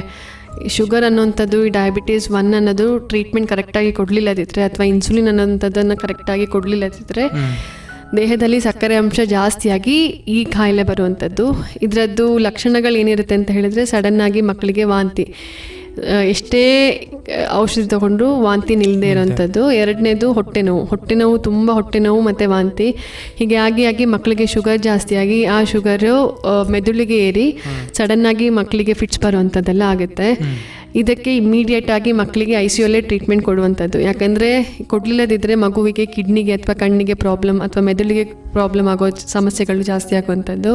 S3: ಶುಗರ್ ಅನ್ನೋಂಥದ್ದು ಈ ಡಯಾಬಿಟೀಸ್ ಒನ್ ಅನ್ನೋದು ಟ್ರೀಟ್ಮೆಂಟ್ ಕರೆಕ್ಟಾಗಿ ಕೊಡಲಿಲ್ಲದಿದ್ದರೆ ಅಥವಾ ಇನ್ಸುಲಿನ್ ಅನ್ನೋಂಥದ್ದನ್ನು ಕರೆಕ್ಟಾಗಿ ಕೊಡಲಿಲ್ಲದಿದ್ದರೆ ದೇಹದಲ್ಲಿ ಸಕ್ಕರೆ ಅಂಶ ಜಾಸ್ತಿಯಾಗಿ ಈ ಕಾಯಿಲೆ ಬರುವಂಥದ್ದು. ಇದರದ್ದು ಲಕ್ಷಣಗಳು ಏನಿರುತ್ತೆ ಅಂತ ಹೇಳಿದರೆ ಸಡನ್ನಾಗಿ ಮಕ್ಕಳಿಗೆ ವಾಂತಿ. ಎಷ್ಟೇ ಔಷಧಿ ತಗೊಂಡು ವಾಂತಿ ನಿಲ್ಲದೆ ಇರೋಂಥದ್ದು. ಎರಡನೇದು ಹೊಟ್ಟೆ ನೋವು. ಹೊಟ್ಟೆ ನೋವು ತುಂಬ ಹೊಟ್ಟೆ ನೋವು ಮತ್ತು ವಾಂತಿ. ಹೀಗೆ ಆಗಿ ಆಗಿ ಮಕ್ಕಳಿಗೆ ಶುಗರ್ ಜಾಸ್ತಿ ಆಗಿ ಆ ಶುಗರು ಮೆದುಳಿಗೆ ಏರಿ ಸಡನ್ನಾಗಿ ಮಕ್ಕಳಿಗೆ ಫಿಟ್ಸ್ ಬರುವಂಥದ್ದೆಲ್ಲ ಆಗುತ್ತೆ. ಇದಕ್ಕೆ ಇಮ್ಮಿಡಿಯೇಟ್ ಆಗಿ ಮಕ್ಕಳಿಗೆ ಐ ಸಿ ಯುಲ್ಲೇ ಟ್ರೀಟ್ಮೆಂಟ್ ಕೊಡುವಂಥದ್ದು. ಯಾಕಂದರೆ ಕೊಡಲಿಲ್ಲದಿದ್ದರೆ ಮಗುವಿಗೆ ಕಿಡ್ನಿಗೆ ಅಥವಾ ಕಣ್ಣಿಗೆ ಪ್ರಾಬ್ಲಮ್ ಅಥವಾ ಮೆದುಳಿಗೆ ಪ್ರಾಬ್ಲಮ್ ಆಗೋ ಸಮಸ್ಯೆಗಳು ಜಾಸ್ತಿ ಆಗುವಂಥದ್ದು.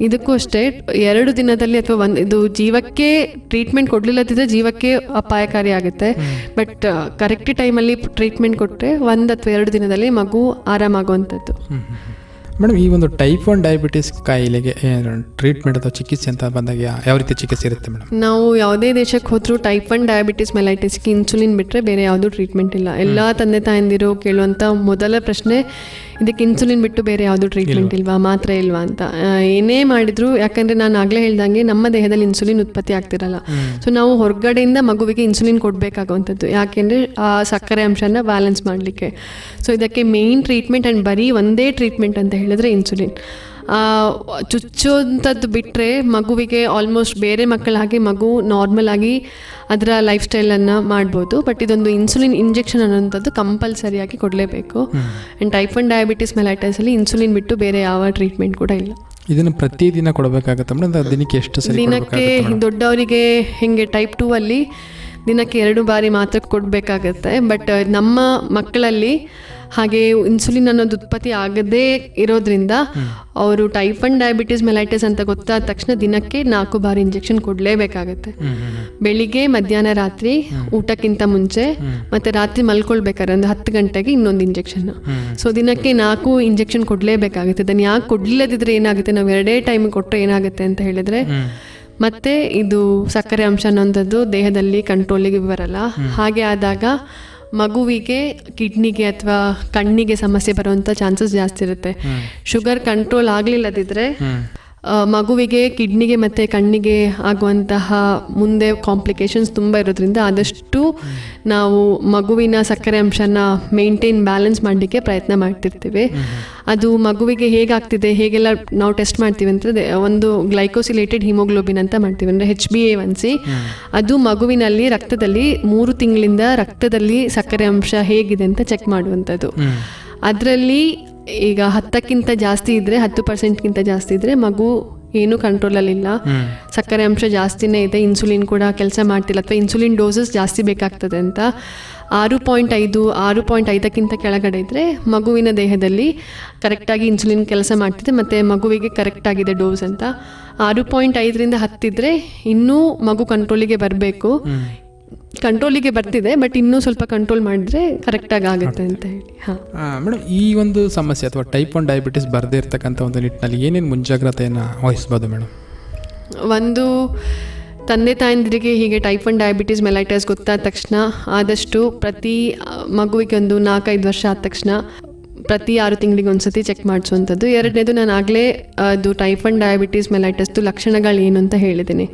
S3: ಇದಕ್ಕೂ ಅಷ್ಟೇ ಎರಡು ದಿನದಲ್ಲಿ ಅಥವಾ ಒಂದು ಇದು ಜೀವಕ್ಕೆ ಟ್ರೀಟ್ಮೆಂಟ್ ಕೊಡಲಿಲ್ಲದಿದ್ದರೆ ಜೀವಕ್ಕೆ ಅಪಾಯಕಾರಿ ಆಗುತ್ತೆ. ಬಟ್ ಕರೆಕ್ಟ್ ಟೈಮಲ್ಲಿ ಟ್ರೀಟ್ಮೆಂಟ್ ಕೊಟ್ಟರೆ ಒಂದು ಅಥವಾ ಎರಡು ದಿನದಲ್ಲಿ ಮಗು ಆರಾಮಾಗುವಂಥದ್ದು.
S2: ಮೇಡಮ್ ಈ ಒಂದು ಟೈಪ್ ಒನ್ ಡಯಾಬಿಟಿಸ್ ಕಾಯಿಲೆಗೆ ಟ್ರೀಟ್ಮೆಂಟ್ ಅಥವಾ ಚಿಕಿತ್ಸೆ ಅಂತ ಬಂದಾಗ ಯಾವ ರೀತಿ ಚಿಕಿತ್ಸೆ ಇರುತ್ತೆ ಮೇಡಮ್?
S3: ನಾವು ಯಾವುದೇ ದೇಶಕ್ಕೆ ಹೋದರೂ ಟೈಪ್ ಒನ್ ಡಯಾಬಿಟಿಸ್ ಮೆಲೈಟಿಸ್ಗೆ ಇನ್ಸುಲಿನ್ ಬಿಟ್ಟರೆ ಬೇರೆ ಯಾವುದೂ ಟ್ರೀಟ್ಮೆಂಟ್ ಇಲ್ಲ. ಎಲ್ಲ ತಂದೆ ತಾಯಂದಿರು ಕೇಳುವಂಥ ಮೊದಲ ಪ್ರಶ್ನೆ ಇದಕ್ಕೆ ಇನ್ಸುಲಿನ್ ಬಿಟ್ಟು ಬೇರೆ ಯಾವುದು ಟ್ರೀಟ್ಮೆಂಟ್ ಇಲ್ವಾ? ಮಾತ್ರ ಇಲ್ವಾ ಅಂತ. ಏನೇ ಮಾಡಿದ್ರು ಯಾಕಂದ್ರೆ ನಾನು ಆಗಲೇ ಹೇಳ್ದಂಗೆ ನಮ್ಮ ದೇಹದಲ್ಲಿ ಇನ್ಸುಲಿನ್ ಉತ್ಪತ್ತಿ ಆಗ್ತಿರಲ್ಲ. ಸೊ ನಾವು ಹೊರಗಡೆಯಿಂದ ಮಗುವಿಗೆ ಇನ್ಸುಲಿನ್ ಕೊಡಬೇಕಾಗುವಂಥದ್ದು. ಯಾಕೆಂದರೆ ಆ ಸಕ್ಕರೆ ಅಂಶನ ಬ್ಯಾಲೆನ್ಸ್ ಮಾಡಲಿಕ್ಕೆ. ಸೊ ಇದಕ್ಕೆ ಮೇಯ್ನ್ ಟ್ರೀಟ್ಮೆಂಟ್ ಆ್ಯಂಡ್ ಬರೀ ಒಂದೇ ಟ್ರೀಟ್ಮೆಂಟ್ ಅಂತ ಹೇಳಿದ್ರೆ ಇನ್ಸುಲಿನ್ ಚುಚ್ಚೋಂಥದ್ದು ಬಿಟ್ಟರೆ ಮಗುವಿಗೆ ಆಲ್ಮೋಸ್ಟ್ ಬೇರೆ ಮಕ್ಕಳ ಹಾಗೆ ಮಗು ನಾರ್ಮಲ್ ಆಗಿ ಅದರ ಲೈಫ್ ಸ್ಟೈಲನ್ನು ಮಾಡ್ಬೋದು. ಬಟ್ ಇದೊಂದು ಇನ್ಸುಲಿನ್ ಇಂಜೆಕ್ಷನ್ ಅನ್ನೋಂಥದ್ದು ಕಂಪಲ್ಸರಿಯಾಗಿ ಕೊಡಲೇಬೇಕು. ಆ್ಯಂಡ್ ಟೈಪ್ ಒನ್ ಡಯಾಬಿಟಿಸ್ ಮೆಲೈಟೈಸಲ್ಲಿ ಇನ್ಸುಲಿನ್ ಬಿಟ್ಟು ಬೇರೆ ಯಾವ ಟ್ರೀಟ್ಮೆಂಟ್ ಕೂಡ ಇಲ್ಲ.
S2: ಇದನ್ನು ಪ್ರತಿದಿನ ಕೊಡಬೇಕಾಗತ್ತೆ ಮೇಡಮ್? ದಿನಕ್ಕೆ ಎಷ್ಟು ಸರಿ
S3: ದಿನಕ್ಕೆ ದೊಡ್ಡವರಿಗೆ ಹಿಂಗೆ ಟೈಪ್ ಟೂ ಅಲ್ಲಿ ದಿನಕ್ಕೆ ಎರಡು ಬಾರಿ ಮಾತ್ರ ಕೊಡಬೇಕಾಗತ್ತೆ. ಬಟ್ ನಮ್ಮ ಮಕ್ಕಳಲ್ಲಿ ಹಾಗೆ ಇನ್ಸುಲಿನ್ ಅನ್ನೋದು ಉತ್ಪತ್ತಿ ಆಗದೇ ಇರೋದ್ರಿಂದ ಅವರು ಟೈಪ್ ಒನ್ ಡಯಾಬಿಟಿಸ್ ಮೆಲೈಟಿಸ್ ಅಂತ ಗೊತ್ತಾದ ತಕ್ಷಣ ದಿನಕ್ಕೆ ನಾಲ್ಕು ಬಾರಿ ಇಂಜೆಕ್ಷನ್ ಕೊಡಲೇಬೇಕಾಗತ್ತೆ. ಬೆಳಿಗ್ಗೆ ಮಧ್ಯಾಹ್ನ ರಾತ್ರಿ ಊಟಕ್ಕಿಂತ ಮುಂಚೆ ಮತ್ತೆ ರಾತ್ರಿ ಮಲ್ಕೊಳ್ಬೇಕಾದ್ರೆ ಒಂದು ಹತ್ತು ಗಂಟೆಗೆ ಇನ್ನೊಂದು ಇಂಜೆಕ್ಷನ್ ಸೊ ದಿನಕ್ಕೆ ನಾಲ್ಕು ಇಂಜೆಕ್ಷನ್ ಕೊಡಲೇಬೇಕಾಗುತ್ತೆ. ಅದನ್ನು ಯಾಕೆ ಕೊಡ್ಲಿಲ್ಲದಿದ್ರೆ ಏನಾಗುತ್ತೆ? ನಾವು ಎರಡೇ ಟೈಮ್ ಕೊಟ್ಟರೆ ಏನಾಗುತ್ತೆ ಅಂತ ಹೇಳಿದ್ರೆ ಮತ್ತೆ ಇದು ಸಕ್ಕರೆ ಅಂಶ ಅನ್ನೋಂಥದ್ದು ದೇಹದಲ್ಲಿ ಕಂಟ್ರೋಲಿಗೆ ಬರಲ್ಲ. ಹಾಗೆ ಆದಾಗ ಮಗುವಿಗೆ ಕಿಡ್ನಿಗೆ ಅಥವಾ ಕಣ್ಣಿಗೆ ಸಮಸ್ಯೆ ಬರುವಂಥ ಚಾನ್ಸಸ್ ಜಾಸ್ತಿ ಇರುತ್ತೆ. ಶುಗರ್ ಕಂಟ್ರೋಲ್ ಆಗಲಿಲ್ಲದಿದ್ದರೆ ಮಗುವಿಗೆ ಕಿಡ್ನಿಗೆ ಮತ್ತು ಕಣ್ಣಿಗೆ ಆಗುವಂತಹ ಮುಂದೆ ಕಾಂಪ್ಲಿಕೇಶನ್ಸ್ ತುಂಬ ಇರೋದ್ರಿಂದ ಆದಷ್ಟು ನಾವು ಮಗುವಿನ ಸಕ್ಕರೆ ಅಂಶನ ಮೇಂಟೈನ್ ಬ್ಯಾಲೆನ್ಸ್ ಮಾಡಲಿಕ್ಕೆ ಪ್ರಯತ್ನ ಮಾಡ್ತಿರ್ತೀವಿ. ಅದು ಮಗುವಿಗೆ ಹೇಗಾಗ್ತಿದೆ ಹೇಗೆಲ್ಲ ನಾವು ಟೆಸ್ಟ್ ಮಾಡ್ತೀವಿ ಅಂತಂದರೆ ಒಂದು ಗ್ಲೈಕೋಸಿಲೇಟೆಡ್ ಹಿಮೋಗ್ಲೋಬಿನ್ ಅಂತ ಮಾಡ್ತೀವಿ ಅಂದರೆ H B A one C ಅದು ಮಗುವಿನಲ್ಲಿ ರಕ್ತದಲ್ಲಿ ಮೂರು ತಿಂಗಳಿಂದ ರಕ್ತದಲ್ಲಿ ಸಕ್ಕರೆ ಅಂಶ ಹೇಗಿದೆ ಅಂತ ಚೆಕ್ ಮಾಡುವಂಥದ್ದು. ಅದರಲ್ಲಿ ಈಗ ಹತ್ತಕ್ಕಿಂತ ಜಾಸ್ತಿ ಇದ್ದರೆ ಹತ್ತು ಪರ್ಸೆಂಟ್ಗಿಂತ ಜಾಸ್ತಿ ಇದ್ದರೆ ಮಗು ಏನೂ ಕಂಟ್ರೋಲಲ್ಲಿಲ್ಲ ಸಕ್ಕರೆ ಅಂಶ ಜಾಸ್ತಿನೇ ಇದೆ ಇನ್ಸುಲಿನ್ ಕೂಡ ಕೆಲಸ ಮಾಡ್ತಿಲ್ಲ ಅಥವಾ ಇನ್ಸುಲಿನ್ ಡೋಸಸ್ ಜಾಸ್ತಿ ಬೇಕಾಗ್ತದೆ ಅಂತ. ಆರು ಪಾಯಿಂಟ್ ಐದು ಆರು ಪಾಯಿಂಟ್ ಐದಕ್ಕಿಂತ ಕೆಳಗಡೆ ಇದ್ದರೆ ಮಗುವಿನ ದೇಹದಲ್ಲಿ ಕರೆಕ್ಟಾಗಿ ಇನ್ಸುಲಿನ್ ಕೆಲಸ ಮಾಡ್ತಿದೆ ಮತ್ತು ಮಗುವಿಗೆ ಕರೆಕ್ಟಾಗಿದೆ ಡೋಸ್ ಅಂತ. ಆರು ಪಾಯಿಂಟ್ ಐದರಿಂದ ಹತ್ತಿದ್ರೆ ಇನ್ನೂ ಮಗು ಕಂಟ್ರೋಲಿಗೆ ಬರಬೇಕು. ಕಂಟ್ರೋಲಿಗೆ ಬರ್ತಿದೆ ಬಟ್ ಇನ್ನೂ ಸ್ವಲ್ಪ ಕಂಟ್ರೋಲ್ ಮಾಡಿದ್ರೆ ಕರೆಕ್ಟಾಗಿ ಆಗುತ್ತೆ ಅಂತ ಹೇಳಿ. ಹಾಂ.
S2: ಮೇಡಮ್ ಈ ಒಂದು ಸಮಸ್ಯೆ ಅಥವಾ ಟೈಪ್ ಒನ್ ಡಯಾಬಿಟಿಸ್ ಬರದೇ ಇರ್ತಕ್ಕಂಥ ಒಂದು ನಿಟ್ಟಿನಲ್ಲಿ ಏನೇನು ಮುಂಜಾಗ್ರತೆಯನ್ನು ವಹಿಸ್ಬೋದು ಮೇಡಮ್
S3: ಒಂದು ತಂದೆ ತಾಯಂದಿರಿಗೆ ಹೀಗೆ ಟೈಪ್ ಒನ್ ಡಯಾಬಿಟೀಸ್ ಮೆಲೈಟಸ್ ಗೊತ್ತಾದ ತಕ್ಷಣ ಆದಷ್ಟು ಪ್ರತಿ ಮಗುವಿಗೆ ಒಂದು ನಾಲ್ಕೈದು ವರ್ಷ ಆದ ತಕ್ಷಣ ಪ್ರತಿ ಆರು ತಿಂಗಳಿಗೆ ಒಂದ್ಸತಿ ಚೆಕ್ ಮಾಡಿಸುವಂಥದ್ದು. ಎರಡನೇದು ನಾನು ಆಗಲೇ ಅದು ಟೈಪ್ ಒನ್ ಡಯಾಬಿಟೀಸ್ ಮೆಲೈಟಸ್ದು ಲಕ್ಷಣಗಳು ಏನು ಅಂತ ಹೇಳಿದ್ದೀನಿ.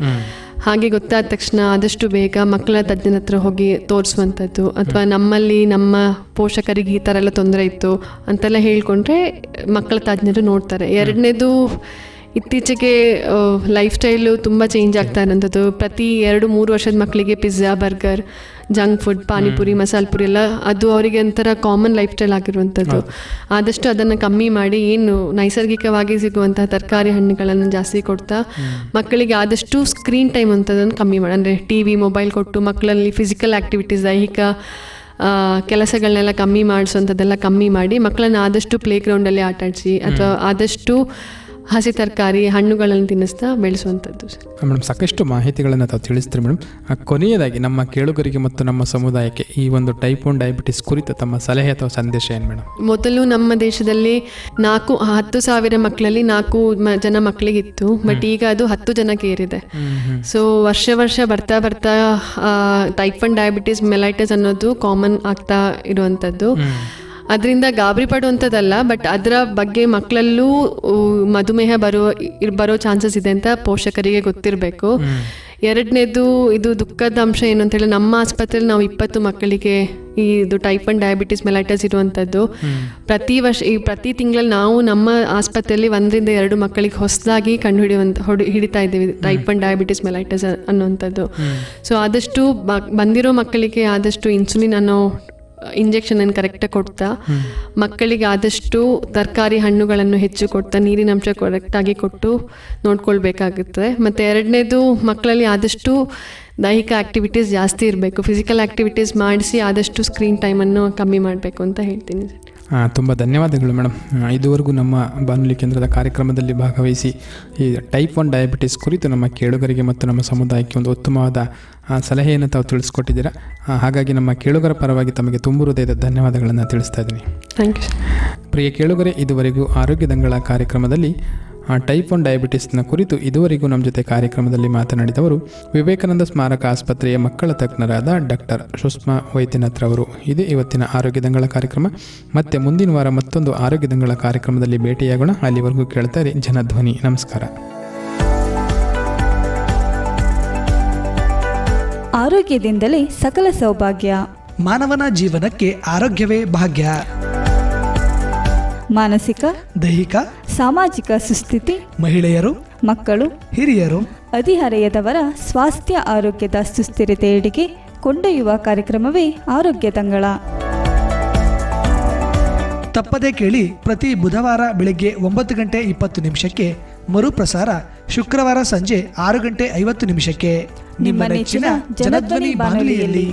S3: ಹಾಗೆ ಗೊತ್ತಾದ ತಕ್ಷಣ ಆದಷ್ಟು ಬೇಗ ಮಕ್ಕಳ ತಜ್ಞನ ಹತ್ರ ಹೋಗಿ ತೋರಿಸುವಂಥದ್ದು. ಅಥವಾ ನಮ್ಮಲ್ಲಿ ನಮ್ಮ ಪೋಷಕರಿಗೆ ಈ ಥರ ಎಲ್ಲ ತೊಂದರೆ ಇತ್ತು ಅಂತೆಲ್ಲ ಹೇಳ್ಕೊಂಡ್ರೆ ಮಕ್ಕಳ ತಜ್ಞರು ನೋಡ್ತಾರೆ. ಎರಡನೇದು ಇತ್ತೀಚೆಗೆ ಲೈಫ್ ಸ್ಟೈಲು ತುಂಬ ಚೇಂಜ್ ಆಗ್ತಾ ಇರೋಂಥದ್ದು. ಪ್ರತಿ ಎರಡು, ಮೂರು ವರ್ಷದ ಮಕ್ಕಳಿಗೆ pizza, burger junk food panipuri ಮಸಾಲೆ ಪುರಿ ಎಲ್ಲ ಅದು ಅವರಿಗೆ ಒಂಥರ ಕಾಮನ್ ಲೈಫ್ ಸ್ಟೈಲ್ ಆಗಿರುವಂಥದ್ದು. ಆದಷ್ಟು ಅದನ್ನು ಕಮ್ಮಿ ಮಾಡಿ ಏನು ನೈಸರ್ಗಿಕವಾಗಿ ಸಿಗುವಂತಹ ತರಕಾರಿ ಹಣ್ಣುಗಳನ್ನು ಜಾಸ್ತಿ ಕೊಡ್ತಾ ಮಕ್ಕಳಿಗೆ ಆದಷ್ಟು ಸ್ಕ್ರೀನ್ ಟೈಮ್ ಅಂತದನ್ನು ಕಮ್ಮಿ ಮಾಡಿ ಅಂದರೆ ಟಿ ವಿ ಮೊಬೈಲ್ ಕೊಟ್ಟು ಮಕ್ಕಳಲ್ಲಿ ಫಿಸಿಕಲ್ ಆ್ಯಕ್ಟಿವಿಟೀಸ್ ದೈಹಿಕ ಕೆಲಸಗಳನ್ನೆಲ್ಲ ಕಮ್ಮಿ ಮಾಡಿಸುವಂಥದ್ದೆಲ್ಲ ಕಮ್ಮಿ ಮಾಡಿ ಮಕ್ಕಳನ್ನ ಆದಷ್ಟು ಪ್ಲೇ ಗ್ರೌಂಡಲ್ಲಿ ಆಟಾಡಿಸಿ ಅಥವಾ ಆದಷ್ಟು ಹಸಿ ತರಕಾರಿ ಹಣ್ಣುಗಳನ್ನು ತಿನ್ನಿಸ್ತಾ ಬೆಳೆಸುವಂಥದ್ದು
S2: ಮೇಡಮ್ ಸಾಕಷ್ಟು ಮಾಹಿತಿಗಳನ್ನು ತಾವು ತಿಳಿಸ್ತೀರಿ ಮೇಡಮ್. ಕೊನೆಯದಾಗಿ ನಮ್ಮ ಕೇಳುಗರಿಗೆ ಮತ್ತು ನಮ್ಮ ಸಮುದಾಯಕ್ಕೆ ಈ ಒಂದು ಟೈಪ್ ಒನ್ ಡಯಾಬಿಟಿಸ್ ಕುರಿತು ತಮ್ಮ ಸಲಹೆ ಅಥವಾ ಸಂದೇಶ ಏನು ಮೇಡಮ್?
S3: ಮೊದಲು ನಮ್ಮ ದೇಶದಲ್ಲಿ ನಾಲ್ಕು ಹತ್ತು ಸಾವಿರ ಮಕ್ಕಳಲ್ಲಿ ನಾಲ್ಕು ಜನ ಮಕ್ಕಳಿಗಿತ್ತು. ಬಟ್ ಈಗ ಅದು ಹತ್ತು ಜನಕ್ಕೆ ಏರಿದೆ. ಸೊ ವರ್ಷ ವರ್ಷ ಬರ್ತಾ ಬರ್ತಾ ಟೈಪ್ ಒನ್ ಡಯಾಬಿಟಿಸ್ ಮೆಲೈಟಿಸ್ ಅನ್ನೋದು ಕಾಮನ್ ಆಗ್ತಾ ಇರುವಂಥದ್ದು. ಅದರಿಂದ ಗಾಬರಿ ಪಡುವಂಥದ್ದಲ್ಲ ಬಟ್ ಅದರ ಬಗ್ಗೆ ಮಕ್ಕಳಲ್ಲೂ ಮಧುಮೇಹ ಬರೋ ಬರೋ ಚಾನ್ಸಸ್ ಇದೆ ಅಂತ ಪೋಷಕರಿಗೆ ಗೊತ್ತಿರಬೇಕು. ಎರಡನೇದು ಇದು ದುಃಖದ ಅಂಶ ಏನು ಅಂತ ಹೇಳಿ ನಮ್ಮ ಆಸ್ಪತ್ರೆಯಲ್ಲಿ ನಾವು ಇಪ್ಪತ್ತು ಮಕ್ಕಳಿಗೆ ಈ ಇದು ಟೈಪ್ ಒನ್ ಡಯಾಬಿಟಿಸ್ ಮೆಲೈಟಸ್ ಇರುವಂಥದ್ದು. ಪ್ರತಿ ವರ್ಷ ಈ ಪ್ರತಿ ತಿಂಗಳಲ್ಲಿ ನಾವು ನಮ್ಮ ಆಸ್ಪತ್ರೆಯಲ್ಲಿ ಒಂದರಿಂದ ಎರಡು ಮಕ್ಕಳಿಗೆ ಹೊಸದಾಗಿ ಕಂಡು ಹಿಡಿಯುವಂಥ ಹೊಡಿ ಹಿಡಿತಾ ಇದ್ದೀವಿ. ಟೈಪ್ ಒನ್ ಡಯಾಬಿಟಿಸ್ ಮೆಲೈಟಸ್ ಅನ್ನುವಂಥದ್ದು. ಸೊ ಆದಷ್ಟು ಬಂದಿರೋ ಮಕ್ಕಳಿಗೆ ಆದಷ್ಟು ಇನ್ಸುಲಿನ್ ಅನ್ನೋ ಇಂಜೆಕ್ಷನ್ ಅನ್ನು ಕರೆಕ್ಟಾಗಿ ಕೊಡ್ತಾ, ಮಕ್ಕಳಿಗೆ ಆದಷ್ಟು ತರಕಾರಿ ಹಣ್ಣುಗಳನ್ನು ಹೆಚ್ಚು ಕೊಡ್ತಾ, ನೀರಿನ ಅಂಶ ಕರೆಕ್ಟಾಗಿ ಕೊಟ್ಟು ನೋಡ್ಕೊಳ್ಬೇಕಾಗುತ್ತೆ. ಮತ್ತು ಎರಡನೇದು, ಮಕ್ಕಳಲ್ಲಿ ಆದಷ್ಟು ದೈಹಿಕ ಆ್ಯಕ್ಟಿವಿಟೀಸ್ ಜಾಸ್ತಿ ಇರಬೇಕು. ಫಿಸಿಕಲ್ ಆ್ಯಕ್ಟಿವಿಟೀಸ್ ಮಾಡಿಸಿ ಆದಷ್ಟು ಸ್ಕ್ರೀನ್ ಟೈಮನ್ನು ಕಮ್ಮಿ ಮಾಡಬೇಕು ಅಂತ ಹೇಳ್ತೀನಿ.
S2: ತುಂಬ ಧನ್ಯವಾದಗಳು ಮೇಡಮ್ ಇದುವರೆಗೂ ನಮ್ಮ ಬಾನುಲಿ ಕೇಂದ್ರದ ಕಾರ್ಯಕ್ರಮದಲ್ಲಿ ಭಾಗವಹಿಸಿ ಈ ಟೈಪ್ ಒನ್ ಡಯಾಬಿಟಿಸ್ ಕುರಿತು ನಮ್ಮ ಕೇಳುಗರಿಗೆ ಮತ್ತು ನಮ್ಮ ಸಮುದಾಯಕ್ಕೆ ಒಂದು ಉತ್ತಮವಾದ ಸಲಹೆಯನ್ನು ತಾವು ತಿಳಿಸ್ಕೊಟ್ಟಿದ್ದೀರಾ. ಹಾಗಾಗಿ ನಮ್ಮ ಕೇಳುಗರ ಪರವಾಗಿ ತಮಗೆ ತುಂಬ ಹೃದಯದ ಧನ್ಯವಾದಗಳನ್ನು ತಿಳಿಸ್ತಾ ಇದ್ದೀನಿ.
S3: ಥ್ಯಾಂಕ್ ಯು
S2: ಪ್ರಿಯ ಕೇಳುಗರೆ ಇದುವರೆಗೂ ಆರೋಗ್ಯ ದಂಗಳ ಕಾರ್ಯಕ್ರಮದಲ್ಲಿ ಟೈಪ್ ಒನ್ ಡಯಾಬಿಟಿಸ್ನ ಕುರಿತು ಇದುವರೆಗೂ ನಮ್ಮ ಜೊತೆ ಕಾರ್ಯಕ್ರಮದಲ್ಲಿ ಮಾತನಾಡಿದವರು ವಿವೇಕಾನಂದ ಸ್ಮಾರಕ ಆಸ್ಪತ್ರೆಯ ಮಕ್ಕಳ ತಜ್ಞರಾದ ಡಾಕ್ಟರ್ ಸುಷ್ಮಾ ವೈದ್ಯನಾಥ್ ಅವರು ಇದೇ ಇವತ್ತಿನ ಆರೋಗ್ಯ ದಂಗಳ ಕಾರ್ಯಕ್ರಮ. ಮತ್ತೆ ಮುಂದಿನ ವಾರ ಮತ್ತೊಂದು ಆರೋಗ್ಯ ದಂಗಳ ಕಾರ್ಯಕ್ರಮದಲ್ಲಿ ಭೇಟಿಯಾಗೋಣ. ಅಲ್ಲಿವರೆಗೂ ಕೇಳ್ತಾರೆ ಜನಧ್ವನಿ. ನಮಸ್ಕಾರ.
S4: ಆರೋಗ್ಯದಿಂದಲೇ ಸಕಲ ಸೌಭಾಗ್ಯ.
S1: ಮಾನವನ ಜೀವನಕ್ಕೆ ಆರೋಗ್ಯವೇ ಭಾಗ್ಯ.
S4: ಮಾನಸಿಕ
S1: ದೈಹಿಕ
S4: ಸಾಮಾಜಿಕ ಸುಸ್ಥಿತಿ
S1: ಮಹಿಳೆಯರು
S4: ಮಕ್ಕಳು
S1: ಹಿರಿಯರು
S4: ಹದಿಹರೆಯದವರ ಸ್ವಾಸ್ಥ್ಯ ಆರೋಗ್ಯದ ಸುಸ್ಥಿರತೆಯೆಡೆಗೆ ಕೊಂಡೊಯ್ಯುವ ಕಾರ್ಯಕ್ರಮವೇ ಆರೋಗ್ಯ ತಂಗಳ.
S1: ತಪ್ಪದೇ ಕೇಳಿ ಪ್ರತಿ ಬುಧವಾರ ಬೆಳಗ್ಗೆ ಒಂಬತ್ತು ಗಂಟೆ ಇಪ್ಪತ್ತು ನಿಮಿಷಕ್ಕೆ ಮರುಪ್ರಸಾರ ಶುಕ್ರವಾರ ಸಂಜೆ ಆರು ಗಂಟೆ ಐವತ್ತು ನಿಮಿಷಕ್ಕೆ. ನಿಮ್ಮ ನೆಚ್ಚಿನ ಜನಧ್ವನಿ ಬಾನುಲಿಯಲ್ಲಿ.